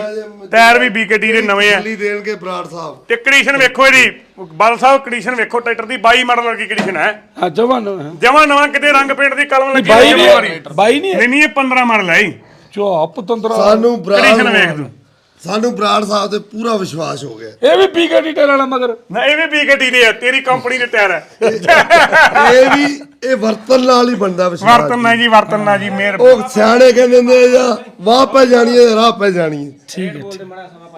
ਟਾਇਰ ਵੀ BKT ਦੇ ਨਵੇਂ ਆ। ਦਿੱਲੀ ਦੇਣਗੇ ਬਰਾੜ ਸਾਹਿਬ? ਤੇ ਕੰਡੀਸ਼ਨ ਵੇਖੋ ਇਹਦੀ। ਬਾਦਲ ਸਾਹਿਬ ਕੰਡੀਸ਼ਨ ਵੇਖੋ ਟਰੈਕਟਰ ਦੀ 22 ਮਾਡਲ ਵਰਗੀ ਕੰਡੀਸ਼ਨ ਹੈ। ਆ ਜਵਾਨ ਜਮਾ ਨਵਾਂ ਕਿਤੇ ਰੰਗ ਪੇਂਟ ਦੀ ਕਲਮ ਲੱਗੀ ਬਾਈ ਹੋਈ ਨਹੀਂ ਹੈ ਹੈ ਬਾਈ ਨਹੀਂ ਹੈ। ਨਹੀਂ ਇਹ 15 ਮਾਡਲ ਹੈ ਜੀ। ਚੋ ਪਤੰਦਰਾ ਸਾਨੂੰ ਬਰਾੜ ਕੰਡੀਸ਼ਨ ਵੇਖ ਤੂੰ। ਸਾਨੂੰ ਬਰਾੜ ਸਾਹਿਬ ਤੇ ਪੂਰਾ ਵਿਸ਼ਵਾਸ ਹੋ ਗਿਆ। ਇਹ ਵੀ ਪੀਕੇ ਟਾਇਰ ਵਾਲਾ ਮਗਰ। ਨਾ ਇਹ ਵੀ ਬੀਕੇਟੀ ਦੇ ਆ ਤੇਰੀ ਕੰਪਨੀ ਦੇ ਟਾਇਰ ਹੈ। ਇਹ ਵੀ ਇਹ ਵਰਤਨ ਨਾਲ ਹੀ ਬੰਦਾ ਵਿਸ਼ਵਾਸ ਵਰਤਨ ਨਾ ਜੀ ਵਰਤਨ ਨਾ ਜੀ ਮੇਰ ਉਹ ਸਿਆਣੇ ਕਹਿੰਦੇ ਨੇ ਜਾਂ ਵਾਹ ਪੈ ਜਾਣੀ ਹੈ ਰਾਹ ਪੈ ਜਾਣੀ ਹੈ।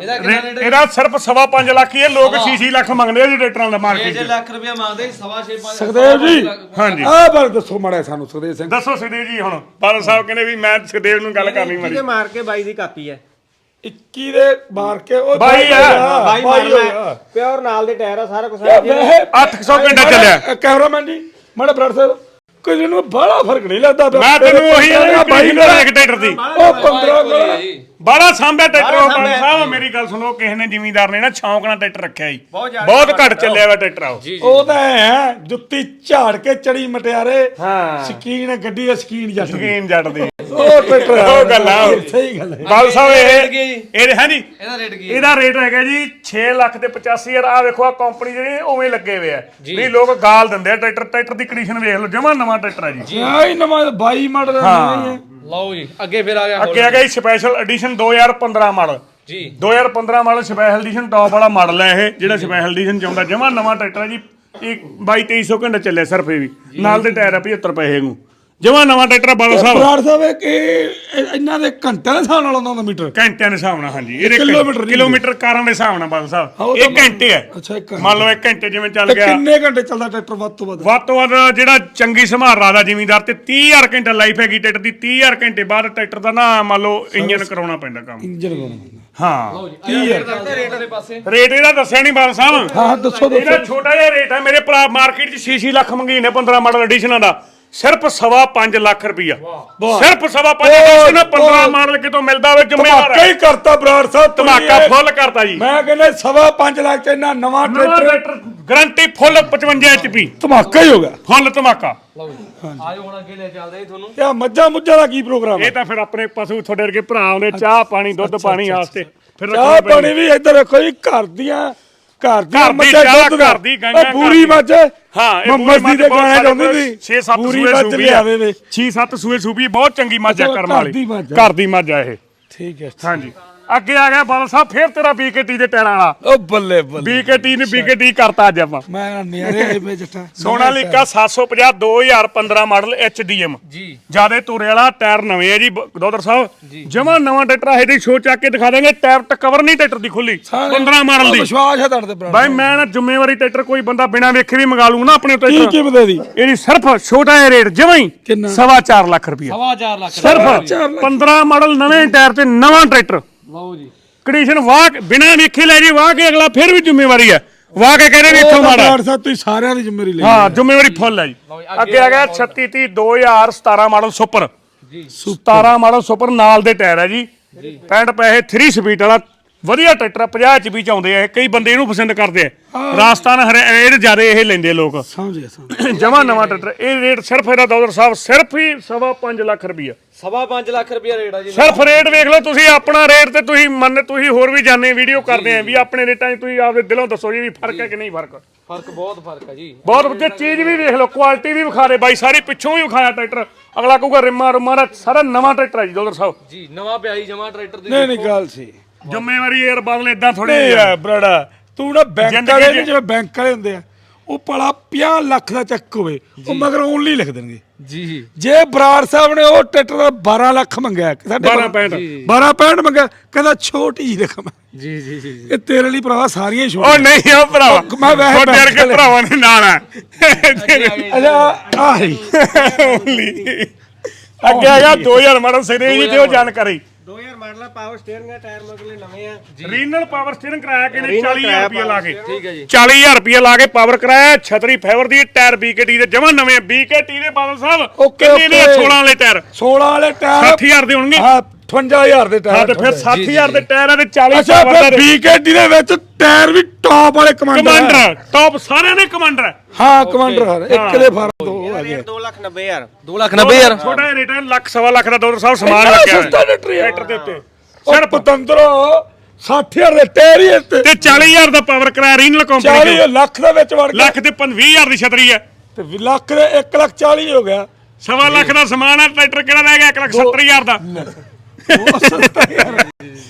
ਇਹਦਾ ਕਿੰਨਾ ਰੇਟ ਇਹਦਾ ਸਿਰਫ ਸਵਾ 5 ਲੱਖ ਹੀ ਹੈ ਲੋਕ 6-6 ਲੱਖ ਮੰਗਦੇ ਆ ਜੀ ਟਰੈਕਟਰਾਂ ਦਾ 6 ਮਾਰਕੀਟ 'ਚ। ਲੱਖ ਰੁਪਇਆ ਮੰਗਦੇ ਸਵਾ 6 5 ਸੁਖਦੇਵ ਜੀ। ਹਾਂਜੀ। ਆਹ ਬਾਰੇ ਦੱਸੋ ਮਾੜਾ ਜਿਹਾ ਸਾਨੂੰ ਸੁਖਦੇਵ ਸਿੰਘ। ਦੱਸੋ ਸੁਖਦੇਵ ਜੀ ਹੁਣ ਬਾਦਲ ਸਾਹਿਬ ਕਹਿੰਦੇ ਵੀ ਮੈਂ ਸੁਖਦੇਵ ਨੂੰ ਗੱਲ ਕਰਨੀ ਮਾਰੀ ਕਿਤੇ ਮਾਰ ਕੇ ਬਾਈ ਦੀ ਕਾਪੀ ਹੈ? 21 ਦੇ ਮਾਰ ਕੇ ਉਹ ਬਾਈ ਆ, ਬਾਈ ਮਾਰਨਾ ਪਿਓਰ ਨਾਲ ਦੇ ਟਾਇਰ ਆ ਸਾਰਾ ਕੁਝ ਵੈਸੇ 800 ਘੰਟਾ ਚੱਲਿਆ ਕੈਮਰਾਮੈਨ ਜੀ ਮਾੜਾ ਬਰਾੜ ਸਾਹਿਬ ਕੋਈ ਨੂੰ ਬੜਾ ਫ਼ਰਕ ਨਹੀਂ ਲੱਗਦਾ ਪਿਆ। ਮੈਂ ਤੈਨੂੰ ਉਹੀ ਬਾਈ ਦਾ ਇੱਕ ਟਰੈਕਟਰ ਦੀ ਉਹ 15 ਕੋਲ ਬਾਲਾ ਸਾਂਭਿਆ ਟਰੈਕਟਰ ਉਹ ਸਾਂਭਿਆ। ਸਾਹਿਬ ਮੇਰੀ ਗੱਲ ਸੁਣੋ ਕਿਸੇ ਨੇ ਜ਼ਿਮੀਂਦਾਰ ਨੇ ਨਾ ਸ਼ੌਂਕ ਨਾਲ ਟਰੈਕਟਰ ਰੱਖਿਆ ਜੀ। ਬਹੁਤ ਜ਼ਿਆਦਾ ਬਹੁਤ ਘੱਟ ਚੱਲਿਆ ਵਾ ਟਰੈਕਟਰ ਆ ਉਹ ਉਹ ਤਾਂ ਐਂ ਹੈ ਜੁੱਤੀ ਝਾੜ ਕੇ ਚੜੀ ਮਟਿਆਰੇ ਹਾਂ। ਸਕੀਨ ਗੱਡੀ ਦਾ ਸਕੀਨ ਜੱਟ ਦੀ। ਸ਼ਕੀਨ ਜੱਟ ਦੀ। ਉਹ ਟਰੈਕਟਰ ਉਹ ਗੱਲ ਆ। ਉਹ। ਸਹੀ ਗੱਲ ਹੈ ਬਾਦਲ ਸਾਹਿਬ ਰੇਟ ਕੀ ਹੈ ਇਹ ਜੀ? ਇਹ ਹੈ ਜੀ ਇਹਦਾ ਰੇਟ ਕੀ? ਹੈ ਇਹਦਾ ਰੇਟ ਹੈਗਾ ਜੀ 6 ਲੱਖ ਤੇ 85000 ਆ ਵੇਖੋ ਆ ਕੰਪਨੀ ਜਿਹੜੇ ਉਵੇਂ ਲੱਗੇ ਹੋਏ ਆ। ਨਹੀਂ ਲੋਕ ਗਾਲ ਦਿੰਦੇ ਆ ਟਰੈਕਟਰ ਟਰੈਕਟਰ ਦੀ ਕੰਡੀਸ਼ਨ ਵੇਖ ਲਓ ਜਮਾ ਨਵਾਂ ਟਰੈਕਟਰ ਆ ਜੀ। ਹੀ ਨਵਾਂ 22 ਮਾਡਲ ਹਾਂ ਲਓ ਜੀ ਅੱਗੇ ਫਿਰ ਆ ਗਿਆ ਅੱਗੇ ਆ ਗਿਆ ਜੀ ਸਪੈਸ਼ਲ ਐਡੀਸ਼ਨ 2015 ਮਾਡਲ। ਜੀ। 2015 ਮਾਡਲ ਸਪੈਸ਼ਲ ਐਡੀਸ਼ਨ ਟੌਪ ਵਾਲਾ ਮਾਡਲ ਹੈ ਇਹ ਜਿਹੜਾ ਸਪੈਸ਼ਲ ਐਡੀਸ਼ਨ ਚ ਆਉਂਦਾ ਜਮਾ ਨਵਾਂ ਟਰੈਕਟਰ ਹੈ ਜੀ ਇਹ 22 2300 ਘੰਟੇ ਚੱਲਿਆ ਸਿਰਫ ਇਹ ਵੀ। ਨਾਲ ਦੇ ਟਾਇਰ ਆ 75 ਪੈਸੇ ਨੂੰ ਜਮਾ ਨਵਾਂ ਟਰੈਕਟਰ ਆ ਬਾਦਲ ਸਾਹਿਬ ਬਰਾੜ ਸਾਹਿਬ ਇਹ ਕਿ ਇਹ- ਇਹਨਾਂ ਦੇ ਘੰਟਿਆਂ ਦੇ ਹਿਸਾਬ ਨਾਲ ਆਉਂਦਾ ਹੁੰਦਾ ਮੀਟਰ। ਘੰਟਿਆਂ ਦੇ ਹਿਸਾਬ ਨਾਲ ਹਾਂਜੀ। ਇਹਦੇ ਕਿਲੋਮੀਟਰ ਨਹੀਂ ਕਿਲੋਮੀਟਰ ਕਾਰਾਂ ਦੇ ਹਿਸਾਬ ਨਾਲ ਬਾਦਲ ਹਾਂ, ਸਾਹਿਬ ਉਹ ਇਹ ਘੰਟੇ ਹੈ। ਅੱਛਾ ਇੱਕ ਮੰਨ ਲਓ 1 ਘੰਟੇ ਜਿਵੇਂ ਚੱਲ ਤੇ ਗਿਆ। ਕਿੰਨੇ ਘੰਟੇ ਚੱਲਦਾ ਟਰੈਕਟਰ ਵੱਧ ਤੋਂ ਵੱਧ? ਵੱਧ ਤੋਂ ਵੱਧ ਜਿਹੜਾ ਚੰਗੀ ਸੰਭਾਲ ਰਾਦਾ ਜ਼ਿਮੀਂਦਾਰ ਤੇ 30000 ਘੰਟਾ ਲਾਈਫ ਹੈਗੀ ਟਰੈਕਟਰ ਦੀ 30000 ਘੰਟੇ ਬਾਅਦ ਟਰੈਕਟਰ ਦਾ ਨਾ ਮੰਨ ਲਓ ਇੰਜਨ ਕਰਾਉਣਾ ਪੈਂਦਾ ਕੰਮ। ਇੰਜਨ ਬਣਾਉਂਦਾ ਹਾਂ। ਰੇਟ ਇਹਦਾ ਦੱਸਿਆ ਨਹੀਂ ਬਾਦਲ ਸਾਹਿਬ ਹਾਂ ਦੱਸੋ ਇਹਦਾ ਦੱਸੋ। ਛੋਟਾ ਜਿਹਾ ਰੇਟ ਹੈ ਮੇਰੇ ਭਰਾ ਮਾਰਕੀਟ 'ਚ 6-6 ਲੱਖ ਮੰਗੀ ਨੇ 15 ਮਾਡਲ ਐਡੀਸ਼ਨਾਂ ਦਾ। ਸਿਰਫ ਸਵਾ 5 ਲੱਖ ਰੁਪਈਆ। ਸਿਰਫ ਸਵਾ 5 ਲੱਖ ਨਾ 15 ਮਾਡਲ ਕਿਤੋਂ ਮਿਲਦਾ ਹੋਵੇ ਜ਼ਿੰਮੇਵਾਰ ਧਮਾਕਾ ਹੈ ਹੀ ਕਰਤਾ ਬਰਾੜ ਸਾਹਿਬ ਤੁਸੀਂ ਧਮਾਕਾ ਇਹ। ਫੁੱਲ ਕਰਤਾ ਜੀ। ਮੈਂ ਕਹਿੰਦਾ ਸਵਾ 5 ਲੱਖ ਚ ਇਹਨਾਂ ਨਵਾਂ ਨਵਾਂ ਟਰੈਕਟਰ ਗਾਰੰਟੀ ਫੁੱਲ 55 ਐਚਪੀ ਧਮਾਕਾ ਹੀ ਹੋ ਗਿਆ। ਫੁੱਲ ਧਮਾਕਾ। ਲਓ ਜੀ ਆਜੋ ਹੁਣ ਅੱਗੇ ਲੈ ਚੱਲਦੇ ਜੀ ਤੁਹਾਨੂੰ। ਤੇ ਆ ਮੱਝਾਂ ਮੁੱਝਾਂ ਦਾ ਕੀ ਪ੍ਰੋਗਰਾਮ ਹੈ ਇਹ ਤਾਂ ਫਿਰ ਆਪਣੇ ਪਸ਼ੂ ਤੁਹਾਡੇ ਵਰਗੇ ਭਰਾ ਆਉਂਦੇ ਚਾਹ ਪਾਣੀ ਦੁੱਧ ਪਾਣੀ ਵਾਸਤੇ। ਫਿਰ ਚਾਹ ਰੱਖਣੀ ਪਾਣੀ ਵੀ ਇੱਧਰ ਰੱਖੋ ਜੀ ਘਰ ਦੀਆਂ ਘਰ ਦੀਆਂ ਘਰ ਦੀ ਮੱਝਾਂ ਚਾਹ, ਦੁੱਧ ਦਾ। ਘਰ ਦੀ ਉਹ ਪੂਰੀ ਦੀ। ਮੱਝ। ਹਾਂ ਇਹ ਪੂਰੀ ਦੇ ਗਾਣੇ ਗਾਉਂਦੀ ਸੀ। 6-7 ਪੂਰੀ ਸੂਏ ਮੱਝ ਸੂਬੀ ਲਿਆਵੇ ਵੇ। 6-7 ਸੂਏ ਸੂਬੀ ਬਹੁਤ ਚੰਗੀ ਮੱਝ ਆ ਘਰ ਵਾਲੀ। ਦੀ ਮੱਝ। ਘਰ ਦੀ ਮੱਝ ਆ ਇਹ। ਠੀਕ ਹੈ। ਹਾਂਜੀ। ਅੱਗੇ ਆ ਗਿਆ ਬਾਦਲ ਸਾਹਿਬ ਫੇਰ ਤੇਰਾ ਬੀਕੇਟੀ ਦੇ ਟਾਇਰਾਂ ਵਾਲਾ। ਉਹ ਬੱਲੇ ਬੱਲੇ। ਬੀਕੇਟੀ ਨੇ ਬੀਕੇਟੀ ਕਰਤਾ ਅੱਜ ਆਪਾਂ। ਮੈਂ ਨਿਆਰੇ ਆਏ ਪਏ ਜੱਟਾ ਸੋਨਾਲੀਕਾ 750 2015 ਮਾਡਲ HDM ਜੀ। ਜਿਆਦੇ ਤੋਰੇ ਵਾਲਾ ਟਾਇਰ ਨਵੇਂ ਹੈ ਜੀ ਦੋਦਰ ਸਾਹਿਬ। ਜਮਾ ਨਵਾਂ ਟਰੈਕਟਰ ਹੈ ਇਹਦੀ ਸ਼ੋ ਚੱਕ ਕੇ ਦਿਖਾ ਦਾਂਗੇ ਟਾਇਰ ਟ ਕਵਰ ਨਹੀਂ ਟਰੈਕਟਰ ਦੀ ਖੁੱਲੀ 15 ਮਾਡਲ ਦੀ। ਵਿਸ਼ਵਾਸ ਹੈ ਤੁਹਾਡੇ ਤੇ ਬਰਾੜ ਬਾਈ ਮੈਂ ਨਾ ਜ਼ਿੰਮੇਵਾਰੀ ਟਰੈਕਟਰ ਕੋਈ ਬੰਦਾ ਬਿਨਾ ਵੇਖੇ ਵੀ ਮੰਗਾ ਲੂ ਨਾ ਆਪਣੇ ਕੀ ਟਰੈਕਟਰ। ਕੀਮਤ ਹੈ ਦੀ ਇਹਦੀ ਸਿਰਫ ਛੋਟਾ ਜਿਹਾ ਰੇਟ ਜਮਾਂ ਹੀ ਕਿੰਨਾ? ਸਵਾ ਚਾਰ ਲੱਖ ਰੁਪਇਆ। ਸਵਾ 4 ਲੱਖ। ਸਿਰਫ 15 ਮਾਡਲ ਨਵੇਂ ਟਾਇਰ ਤੇ ਨਵਾਂ ਟਰੈਕਟਰ। ਲਓ ਜੀ। ਕੰਡੀਸ਼ਨ ਵਾਹ ਬਿਨਾਂ ਵੇਖੇ ਲੈ ਜੀ ਵਾਹ ਕੇ ਅਗਲਾ ਫਿਰ ਵੀ ਜ਼ਿੰਮੇਵਾਰੀ ਹੈ। ਵਾਹ ਕੇ ਕਹਿੰਦੇ ਵੀ ਇੱਥੋਂ ਮਾੜਾ। ਬਰਾੜ ਸਾਹਿਬ ਤੁਸੀਂ ਸਾਰਿਆਂ ਦੀ ਜ਼ਿੰਮੇਵਾਰੀ ਲਈ ਹਾਂ ਜ਼ਿੰਮੇਵਾਰੀ ਫੁੱਲ ਹੈ ਜੀ। ਅੱਗੇ ਆ ਗਿਆ 36 30 2017 ਮਾਡਲ ਸੁਪਰ। ਜੀ। 17 ਮਾਡਲ ਸੁਪਰ ਨਾਲ ਦੇ ਟਾਇਰ ਹੈ ਜੀ। 65 ਪੈਸੇ 3 ਸਪੀਡ ਵਾਲਾ ਵਧੀਆ ਟਰੈਕਟਰ ਆ, 50 ਚ ਵੀ ਚਾਉਂਦੇ ਆ ਇਹ। ਕਈ ਬੰਦੇ ਇਹਨੂੰ ਪਸੰਦ ਕਰਦੇ ਆ। ਰਾਜਸਥਾਨ ਹਰੇ ਇਹ ਜ਼ਿਆਦਾ ਇਹ ਲੈਂਦੇ ਲੋਕ। ਸਮਝ ਗਿਆ ਸਮਝ। ਜਮਾ ਨਵਾਂ ਟਰੈਕਟਰ ਇਹ ਰੇਟ ਸਿਰਫ ਇਹਦਾ ਦੌਦਰ ਸਾਹਿਬ ਸਿਰਫ ਹੀ ਸਵਾ 5 ਲੱਖ ਰੁਪਈਆ। ਸਵਾ 5 ਲੱਖ ਰੁਪਇਆ ਰੇਟ ਆ ਜੀ। ਸਿਰਫ ਰੇਟ ਵੇਖ ਲਓ ਤੁਸੀਂ ਆਪਣਾ ਰੇਟ ਤੇ ਤੁਸੀਂ ਮੰਨ ਤੁਸੀਂ ਹੋਰ ਵੀ ਜਾਣੇ ਵੀਡੀਓ ਕਰਦੇ ਆ ਵੀ ਆਪਣੇ ਰੇਟਾਂ 'ਚ ਤੁਸੀਂ ਆਪਦੇ ਦਿਲੋਂ ਦੱਸੋ ਜੀ ਵੀ ਫ਼ਰਕ ਹੈ ਕਿ ਨਹੀਂ ਫ਼ਰਕ। ਫ਼ਰਕ ਬਹੁਤ ਫ਼ਰਕ ਆ ਜੀ। ਬਹੁਤ ਵਧੀਆ ਚੀਜ਼ ਵੀ ਵੇਖ ਲਓ ਕੁਆਲਿਟੀ ਵੀ ਵਿਖਾ ਦੇ। ਬਾਈ ਸਾਰੀ ਪਿੱਛੋਂ ਵੀ ਵਿਖਾਇਆ ਟਰੈਕਟਰ। ਅਗਲਾ ਕਹੂਗਾ ਰਿਮਾ ਰੁਮਾ ਦਾ ਸਾਰਾ ਨਵਾਂ ਟਰੈਕਟਰ ਹੈ ਜੀ ਦੌਦਰ ਸਾਹਿਬ। ਜੀ ਨਵਾਂ ਪਿਆਈ ਜਮਾ ਟਰੈਕਟਰ ਦੀ ਨਹੀਂ ਨਹੀਂ ਗੱਲ ਸੀ। ਜ਼ਿੰਮੇਵਾਰੀ ਯਾਰ ਬਦਲ ਇਦਾਂ ਥੋੜੀ ਨਹੀਂ ਯਾਰ ਬਰਾੜਾ ਤੂੰ ਨਾ ਬੈਂਕ ਜ਼ਿੰਦਗੀ ਵਾਲੇ ਨੇ ਜਿਵੇਂ ਬੈਂਕ ਵਾਲੇ ਹੁੰਦੇ ਆ ਉਹ ਭਲਾ 50 ਲੱਖ ਦਾ ਚੈੱਕ ਹੋਵੇ ਉਹ ਮਗਰ ਓਨਲੀ ਲਿਖ ਦੇਣਗੇ। ਜੀ। ਜੇ ਬਰਾੜ ਸਾਹਿਬ ਨੇ ਉਹ ਟਰੈਕਟਰ ਦਾ 12 ਲੱਖ ਮੰਗਿਆ ਸਾਡੇ 12 65 12 65 ਮੰਗਿਆ ਕਹਿੰਦਾ ਛੋਟੀ ਜੀ ਰਕਮ ਹੈ। ਜੀ ਜੀ ਜੀ ਇਹ ਤੇਰੇ ਲਈ ਭਰਾਵਾ ਸਾਰੀਆਂ ਹੀ ਉਹ ਛੋਟੀਆਂ ਨਹੀਂ ਉਹ ਭਰਾਵਾ ਉਹ ਮੈਂ ਵੈਸੇ ਬੈਂਕ ਵਰਗੇ ਵਾਲੇ- ਭਰਾਵਾਂ ਦੇ ਨਾਲ ਆ। ਅੱਛਾ ਆਹੀ। ਅੱਗੇ ਆ ਗਿਆ 2000 ਮਾਡਲ ਸਿਰੇ ਜੀ ਤੇ ਉਹ ਜਾਣਕਾਰੀ। 2000 ਮਾਡਲ ਪਾਵਰ ਸਟੀਅਰਿੰਗ ਹੈ ਟਾਇਰ ਮਗਲੇ ਨਵੇਂ ਆ। ਰੀਨਲ ਪਾਵਰ ਸਟੀਅਰਿੰਗ ਕਰਾਇਆ ਕਿ Original 40000 ਕਰਾਇਆ ਰੁਪਏ ਲਾ ਕੇ। ਠੀਕ ਹੈ ਜੀ। 40000 ਰੁਪਏ ਲਾ ਕੇ ਪਾਵਰ ਕਰਾਇਆ ਛਤਰੀ ਫਾਈਬਰ ਦੀ ਟਾਇਰ ਬੀਕੇਟੀ ਦੇ ਜਮਾ ਨਵੇਂ ਬੀਕੇਟੀ ਦੇ ਬਾਦਲ ਸਾਹਿਬ ਕਿੰਨੇ ਨੇ ਓਕੇ। 16 ਵਾਲੇ ਟਾਇਰ 16 ਵਾਲੇ ਟਾਇਰ 60000 ਦੇ ਹੋਣਗੇ। ਹਾਂ। 58000 ਦੇ ਟਾਇਰ ਹਾਂ ਤੇ ਫਿਰ 60000 ਦੇ ਟਾਇਰ ਆ ਤੇ 40 ਅੱਛਾ ਫਿਰ ਬੀਕੇਡੀ ਦੇ ਵਿੱਚ ਟਾਇਰ ਵੀ ਟਾਪ ਵਾਲੇ ਕਮਾਂਡਰ। ਕਮਾਂਡਰ ਟੌਪ ਸਾਰਿਆਂ ਦੇ ਕਮਾਂਡਰ ਹੈ ਕਮਾਂਡਰ ਹਰ ਇੱਕ ਦੇ ਫਾਰਮ ਦੋ ਆ ਗਏ। ਰੇਟ 2 ਲੱਖ 90 ਹਜ਼ਾਰ। 2 ਲੱਖ 90 ਹਜ਼ਾਰ? ਛੋਟਾ ਜਿਹਾ ਰੇਟ ਹੈ ਲੱਖ ਸਵਾ ਲੱਖ ਦਾ ਡਾਲਰ ਸਾਹਿਬ ਸਮਾਨ ਲੱਗਿਆ ਸਸਤਾ ਟਰੈਕਟਰ ਦੇ ਉੱਤੇ। ਸਿਰ ਪਤੰਦਰੋ 60000 ਦੇ ਟਾਇਰ ਹੀ ਇੱਥੇ। ਤੇ 40000 ਦਾ ਪਾਵਰ ਕਰਾਇਆ ਰੀਨਲ ਕੰਪਨੀ 40 ਤੋਂ। ਲੱਖ ਦੇ ਵਿੱਚ ਵੜ ਗਿਆ। ਲੱਖ ਤੇ 20000 ਦੀ ਛਤਰੀ ਹੈ। ਤੇ ਲੱਖ ਦੇ 1 ਲੱਖ 40 ਹੋ ਗਿਆ। ਸਵਾ ਲੱਖ ਦਾ ਸਮਾਨ ਹੈ ਟਰੈਕਟਰ ਕਿਹੜਾ ਰਹਿ ਗਿਆ? 1 ਲੱਖ 70000 ਦਾ।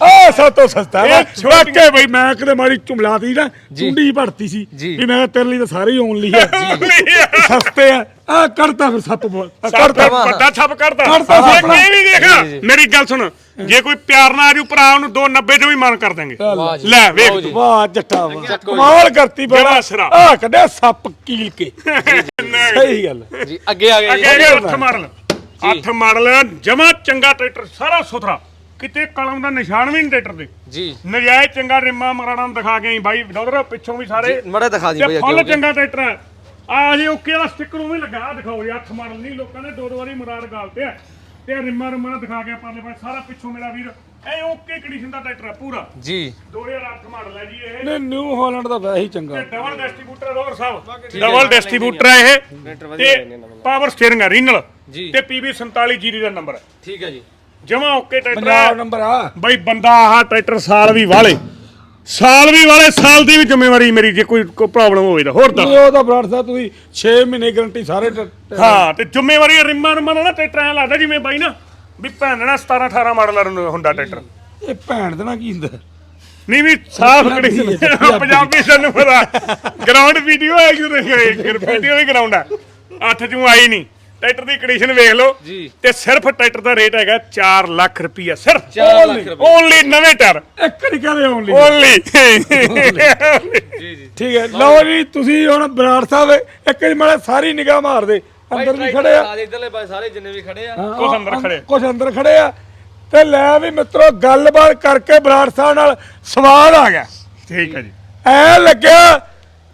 ਆ ਸਾਤੋਂ ਸਸਤਾ ਵਾ। ਵਾਕੇ ਬਈ ਮੈਂ ਕਦੇ ਮਾਰੀ ਚੁਮਲਾਤੀ ਨਾ ਚੁੰਡੀ ਭੜਤੀ ਸੀ ਜੀ। ਮੈਂ ਤੇਰੇ ਲਈ ਤਾਂ ਸਾਰੇ ਓਨਲੀ ਆ। ਸਸਤੇ ਆ। ਆ ਕਰਤਾ ਫਿਰ ਸੱਪ ਬੋਲ। ਆਹ ਵੱਡਾ ਛਾਪ ਕਰਦਾ ਕਰਤਾ ਛਾਪ। ਇੱਕ ਇਹ ਵੀ ਮੇਰੀ ਗੱਲ ਸੁਣ ਜੇ ਕੋਈ ਪਿਆਰ ਨਾਲ ਆਜੂ ਭਰਾ ਉਹਨੂੰ 290 ਜੋ ਵੀ ਮਾਨ ਕਰ ਦਾਂਗੇ ਲੈ ਵੇਖ। ਵਾਹ ਜੱਟਾ ਵਾਹ। ਕਮਾਲ ਕਰਤੀ ਜਮਾਂ ਸਿਰਾ। ਆ ਕੱਢਿਆ ਸੱਪ ਕੀਲ ਕੇ। ਸਹੀ ਗੱਲ। ਜੀ ਅੱਗੇ ਆ ਗਏ ਅੱਗੇ ਹੱਥ ਮਾਰ 8 ਮਾਡਲ ਜਮਾ ਚੰਗਾ ਟਰੈਕਟਰ ਸਾਰਾ ਸੁਥਰਾ। ਕਿਤੇ ਕਲਮ ਦਾ ਨਿਸ਼ਾਨ ਵੀ ਨਹੀਂ ਟਰੈਕਟਰ ਦੇ। ਜੀ। ਨਜਾਇਜ਼ ਚੰਗਾ ਰਿਮਾ ਮਰਾਣਾ ਦਿਖਾ ਕੇ ਬਾਈ ਡੋਲਰ ਪਿੱਛੋਂ ਵੀ ਸਾਰੇ। ਮੜਾ ਦਿਖਾ ਦੀ ਬਾਈ ਫੁੱਲ ਚੰਗਾ ਟਰੈਕਟਰ ਹੈ। ਆ ਜੀ ਓਕੇ ਵਾਲਾ ਸਟicker ਨੂੰ ਵੀ ਲੱਗਾ ਦਿਖਾਓ ਜੀ ਹੱਥ ਮਾਡਲ ਨਹੀਂ ਲੋਕਾਂ ਨੇ ਦੋ ਦੋ ਵਾਰੀ ਮਰਾੜ ਗਾਲਤੇ ਆ। ਤੇ ਰਿਮਾ ਰਮਾ ਦਿਖਾ ਕੇ ਪਰਲੇ ਪਾਸੇ ਸਾਰਾ ਪਿੱਛੋਂ ਮੇਰਾ ਵੀਰ ਇਹ ਓਕੇ ਕੰਡੀਸ਼ਨ ਦਾ ਟਰੈਕਟਰ ਹੈ ਪੂਰਾ। ਜੀ। 2008 ਮਾਡਲ ਹੈ ਜੀ ਇਹ। ਨੇ ਨਿਊ ਹਾਲੈਂਡ ਦਾ ਵੈਸੇ ਹੀ ਚੰਗਾ। ਡਬਲ ਡਿਸਟ੍ਰੀਬਿਊਟਰ ਰੋਵਰ ਸਾਹਿਬ। ਡਬਲ ਡਿਸਟ੍ਰੀਬਿਊਟਰ ਹੈ। ਇਹ। ਤੇ ਪਾਵਰ ਸਟੀਅਰਿੰਗ ਹੈ ਰੀਨਲ। ਜੀ। ਤੇ ਪੀਬੀ 47 ਜੀਰੀ ਦਾ ਨੰਬਰ ਹੈ ਠੀਕ ਹੈ ਜੀ। ਜਮਾ ਓਕੇ ਟਰੈਕਟਰ ਹੈ ਨੰਬਰ ਆ। ਬਈ ਬੰਦਾ ਆਹ ਟਰੈਕਟਰ ਸਾਲ ਵੀ ਵਾਲੇ। ਸਾਲ ਵੀ ਵਾਲੇ ਸਾਲ ਦੀ ਵੀ ਜ਼ਿੰਮੇਵਾਰੀ ਮੇਰੀ ਜੇ ਕੋਈ ਕੋਈ ਪ੍ਰੋਬਲਮ ਹੋਵੇ ਤਾਂ। ਹੋਰ ਦੱਸ। ਉਹ ਤਾਂ ਬਰਾੜ ਸਾਹਿਬ ਤੁਸੀਂ 6 ਮਹੀਨੇ ਗਾਰੰਟੀ ਸਾਰੇ ਹਾਂ ਤੇ ਜ਼ਿੰਮੇਵਾਰੀ ਰਿਮਾ ਰਮਾ ਦਾ ਨਾ ਟਰੈਕਟਰ ਐ ਲੱਗਦਾ ਜਿਵੇਂ ਬਾਈ ਨਾ। ਵੀ ਭੈਣ ਨਾ 17 18 ਮਾਡਲ ਹੁੰਦਾ ਟਰੈਕਟਰ। ਇਹ ਭੈਣ ਦੇ ਨਾਲ ਕੀ ਹੁੰਦਾ? ਨਹੀਂ ਵੀ ਸਾਫ਼ ਕੜੀ ਹੈ, ਪੰਜਾਬੀ। ਸਾਨੂੰ ਪਤਾ। ਗਰਾਊਂਡ ਵੀਡੀਓ ਹੈ ਕਿ ਵੀਡੀਓ ਵੀ ਗਰਾਊਂਡ ਆ। ਅੱਠ ਚੋਂ ਆਈ ਨਹੀਂ। ਟਰੈਕਟਰ ਦੀ ਕੰਡੀਸ਼ਨ ਵੇਖ ਲਓ ਜੀ। ਤੇ ਸਿਰਫ ਟਰੈਕਟਰ ਦਾ ਰੇਟ ਹੈਗਾ 4 ਲੱਖ ਰੁਪਈਆ ਸਿਰਫ। ਚਾਰ ਲੱਖ ਰੁਪਏ। ਓਨਲੀ ਨਵੇਂ ਟਾਇਰ ਇੱਕ ਨਹੀਂ ਕਹਦੇ ਓਨਲੀ ਓਨਲੀ ਜੀ ਜੀ। ਠੀਕ ਹੈ। ਲਓ ਜੀ ਤੁਸੀਂ ਹੁਣ ਬਰਾੜ ਸਾਹਿਬ ਇੱਕ ਮਾੜਾ ਸਾਰੀ ਨਿਗਾਹ ਮਾਰ ਦੇ। ਅੰਦਰ ਵੀ ਖੜੇ ਆ। ਇਧਰਲੇ ਪਾਸੇ ਸਾਰੇ ਜਿੰਨੇ ਵੀ ਖੜੇ ਆ। ਕੁਛ ਅੰਦਰ ਖੜੇ। ਕੁਝ ਅੰਦਰ ਖੜੇ ਆ। ਤੇ ਲੈ ਵੀ ਮਿੱਤਰੋ ਗੱਲਬਾਤ ਕਰਕੇ ਬਰਾੜ ਸਾਹਿਬ ਨਾਲ ਸਵਾਲ ਆ ਗਿਆ। ਠੀਕ ਹੈ ਜੀ। ਐ ਲੱਗਿਆ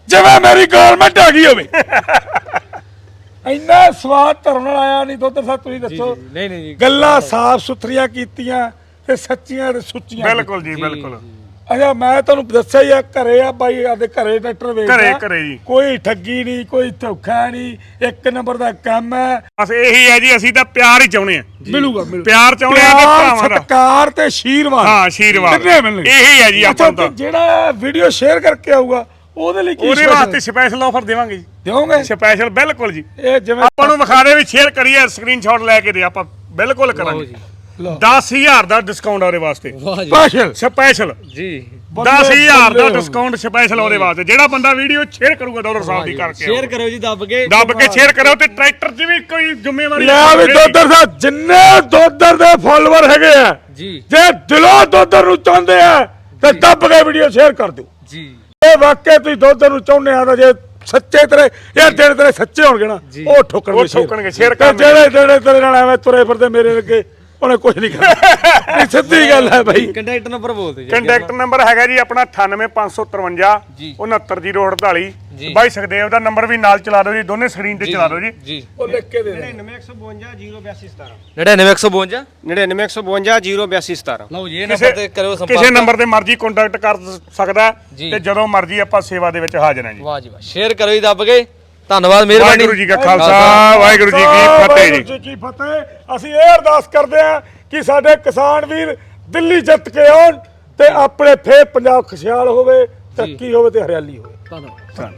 ਜਿਵੇਂ ਮੇਰੀ ਗਵਰਨਮੈਂਟ ਆ ਗਈ ਹੋਵੇ। ਇੰਨਾ ਸਵਾਦ ਧਰਨ ਨਾਲ ਆਇਆ ਨਹੀਂ ਦੁੱਧ ਸਾਹਿਬ ਤੁਸੀਂ ਦੱਸੋ। ਨਹੀਂ ਨਹੀਂ ਜੀ। ਗੱਲਾਂ ਸਾਫ਼ ਸੁਥਰੀਆਂ ਕੀਤੀਆਂ ਤੇ ਸੱਚੀਆਂ ਤੇ ਸੁੱਚੀਆਂ ਬਿਲਕੁਲ ਜੀ ਬਿਲਕੁਲ। ਅੱਛਾ ਮੈਂ ਤੁਹਾਨੂੰ ਦੱਸਿਆ ਹੀ ਆ ਘਰੇ ਆ ਬਾਈ ਆਦੇ ਘਰੇ ਟਰੈਕਟਰ ਵੇਚਦਾ। ਘਰੇ- ਘਰੇ ਜੀ। ਕੋਈ ਠੱਗੀ ਨਹੀਂ ਕੋਈ ਧੋਖਾ ਨਹੀਂ ਇੱਕ ਨੰਬਰ ਦਾ ਕੰਮ ਹੈ। ਬਸ ਇਹੀ ਹੈ ਜੀ ਅਸੀਂ ਤਾਂ ਪਿਆਰ ਹੀ ਚਾਹੁੰਦੇ ਆ ਮਿਲੂਗਾ ਮਿਲੂਗਾ। ਪਿਆਰ ਚਾਹੁੰਦੇ ਆ ਤੇ ਪਿਆਰ ਭਰਾਵਾਂ ਦਾ। ਸਤਿਕਾਰ ਤੇ ਆਸ਼ੀਰਵਾਦ ਹਾਂ ਆਸ਼ੀਰਵਾਦ ਕਿੰਨੇ ਮਿਲਣਗੇ? ਇਹੀ ਹੈ ਜੀ ਅੱਛਾ, ਆਪਾਂ ਤੇ। ਤਾਂ ਜਿਹੜਾ ਵੀਡੀਓ ਸ਼ੇਅਰ ਕਰਕੇ ਆਊਗਾ ਉਹਦੇ ਲਈ ਕੀ ਉਹਦੇ special? ਵਾਸਤੇ ਸਪੈਸ਼ਲ ਆਫਰ ਦੇਵਾਂਗੇ ਜੀ। ਦਿਓਗੇ ਸਪੈਸ਼ਲ ਬਿਲਕੁਲ ਜੀ। ਇਹ ਜਿਵੇਂ ਆਪਾਂ ਨੂੰ ਵਿਖਾ ਦੇ ਵੀ ਸ਼ੇਅਰ ਕਰੀਏ ਸਕਰੀਨਸ਼ਾਟ ਲੈ ਕੇ ਦੇ ਆਪਾਂ ਬਿਲਕੁਲ ਕਰਾਂਗੇ। ਲਓ। 10000 ਦਾ ਡਿਸਕਾਊਂਟ ਉਹਦੇ ਵਾਸਤੇ। ਵਾਹ ਜੀ। ਸਪੈਸ਼ਲ ਸਪੈਸ਼ਲ ਜੀ। 10000 ਦਾ ਡਿਸਕਾਊਂਟ ਸਪੈਸ਼ਲ ਉਹਦੇ ਵਾਸਤੇ। ਜਿਹੜਾ ਬੰਦਾ ਵੀਡੀਓ ਸ਼ੇਅਰ ਕਰੂਗਾ ਡਾਲਰ ਸਾਹਿਬ ਦੀ ਕਰਕੇ ਸ਼ੇਅਰ ਕਰੋ ਜੀ ਦੱਬ ਕੇ। ਦੱਬ ਕੇ ਸ਼ੇਅਰ ਕਰੋ ਤੇ ਟਰੈਕਟਰ 'ਚ ਵੀ ਕੋਈ ਜ਼ਿੰਮੇਵਾਰੀ ਲੈ ਵੀ ਦੋਦਰ ਸਾਹਿਬ ਜਿੰਨੇ ਦੋਦਰ ਦੇ ਫਾਲੋਅਰ ਹੈਗੇ ਆ ਜੀ। ਜੇ ਦਿਲੋਂ ਦੋਦਰ ਨੂੰ ਚਾਹੁੰਦੇ ਆ ਤੇ ਦੱਬ ਕੇ ਵੀਡੀਓ ਸ਼ੇਅਰ ਕਰ ਦਿਓ। ਜੀ। ਇਹ ਵਾਕਿਆ ਤੁਸੀਂ ਦੋਦਰ ਨੂੰ ਚਾਹੁੰਦੇ ਆ ਤਾਂ ਜੇ ਸੱਚੇ ਤੇਰੇ ਇਹ ਜਿਹੜੇ ਤੇਰੇ ਸੱਚੇ ਹੋਣਗੇ ਨਾ ਉਹ ਠੋਕਣਗੇ ਉਹ ਠੋਕਣਗੇ, share ਤੇ ਕਰਨਗੇ। ਜਿਹੜੇ ਜਿਹੜੇ ਤੇਰੇ ਨਾਲ ਐਵੇਂ ਤੁਰੇ ਫਿਰਦੇ ਮੇਰੇ ਅੱਗੇ ਉਹਨੇ ਕੁਝ ਨਹੀਂ ਕਰਨਾ। ਇਹ ਸਿੱਧੀ ਗੱਲ ਹੈ ਭਾਈ ਕੰਟੈਕਟ ਨੰਬਰ ਬੋਲਦੇ ਜੀ ਕੰਟੈਕਟ ਨੰਬਰ ਹੈਗਾ ਜੀ ਆਪਣਾ 98553 ਜੀ। 69048 ਜੀ। ਬਾਈ ਸੁਖਦੇਵ ਦਾ ਨੰਬਰ ਵੀ ਨਾਲ ਚਲਾ ਦਿਓ ਜੀ ਦੋਨੇ ਸਕਰੀਨ ਤੇ ਚਲਾ ਦਿਓ ਜੀ। ਜੀ। ਉਹ ਲਿਖ ਕੇ ਦੇ ਦੇ। 99152 08217 99152 99152 08217 ਲਓ ਜੀ ਇਹ ਨੰਬਰ ਤੇ ਕਰਿਓ ਕਿਸੇ ਸੰਪਰਕ ਨੰਬਰ ਤੇ ਮਰਜ਼ੀ ਕੰਟੈਕਟ ਕਰ ਸਕਦਾ। ਤੇ ਜਦੋਂ ਮਰਜ਼ੀ ਆਪਾਂ ਸੇਵਾ ਦੇ ਵਿੱਚ ਹਾਜ਼ਰ ਹਾਂ ਜੀ। ਵਾਹ ਜੀ ਵਾਹ। ਸ਼ੇਅਰ ਕਰੋ ਜੀ ਦੱਬ ਕੇ। ਧੰਨਵਾਦ ਮਿਹਰਬਾਨੀ। ਵਾਹਿਗੁਰੂ ਜੀ ਕਾ ਖਾਲਸਾ ਵਾਹਿਗੁਰੂ ਜੀ ਕੀ ਫਤਿਹ ਵਾਹਿਗੁਰੂ ਜੀ ਜੀ ਕੀ ਫਤਿਹ ਅਸੀਂ ਇਹ ਅਰਦਾਸ ਕਰਦੇ ਹਾਂ ਕਿ ਸਾਡੇ ਕਿਸਾਨ ਵੀਰ ਦਿੱਲੀ ਜਿੱਤ ਕੇ ਆਉਣ ਤੇ ਆਪਣੇ ਫੇਰ ਪੰਜਾਬ ਖੁਸ਼ਹਾਲ ਹੋਵੇ ਤਰੱਕੀ ਹੋਵੇ ਤੇ ਹਰਿਆਲੀ ਹੋਵੇ। ਧੰਨਵਾਦ।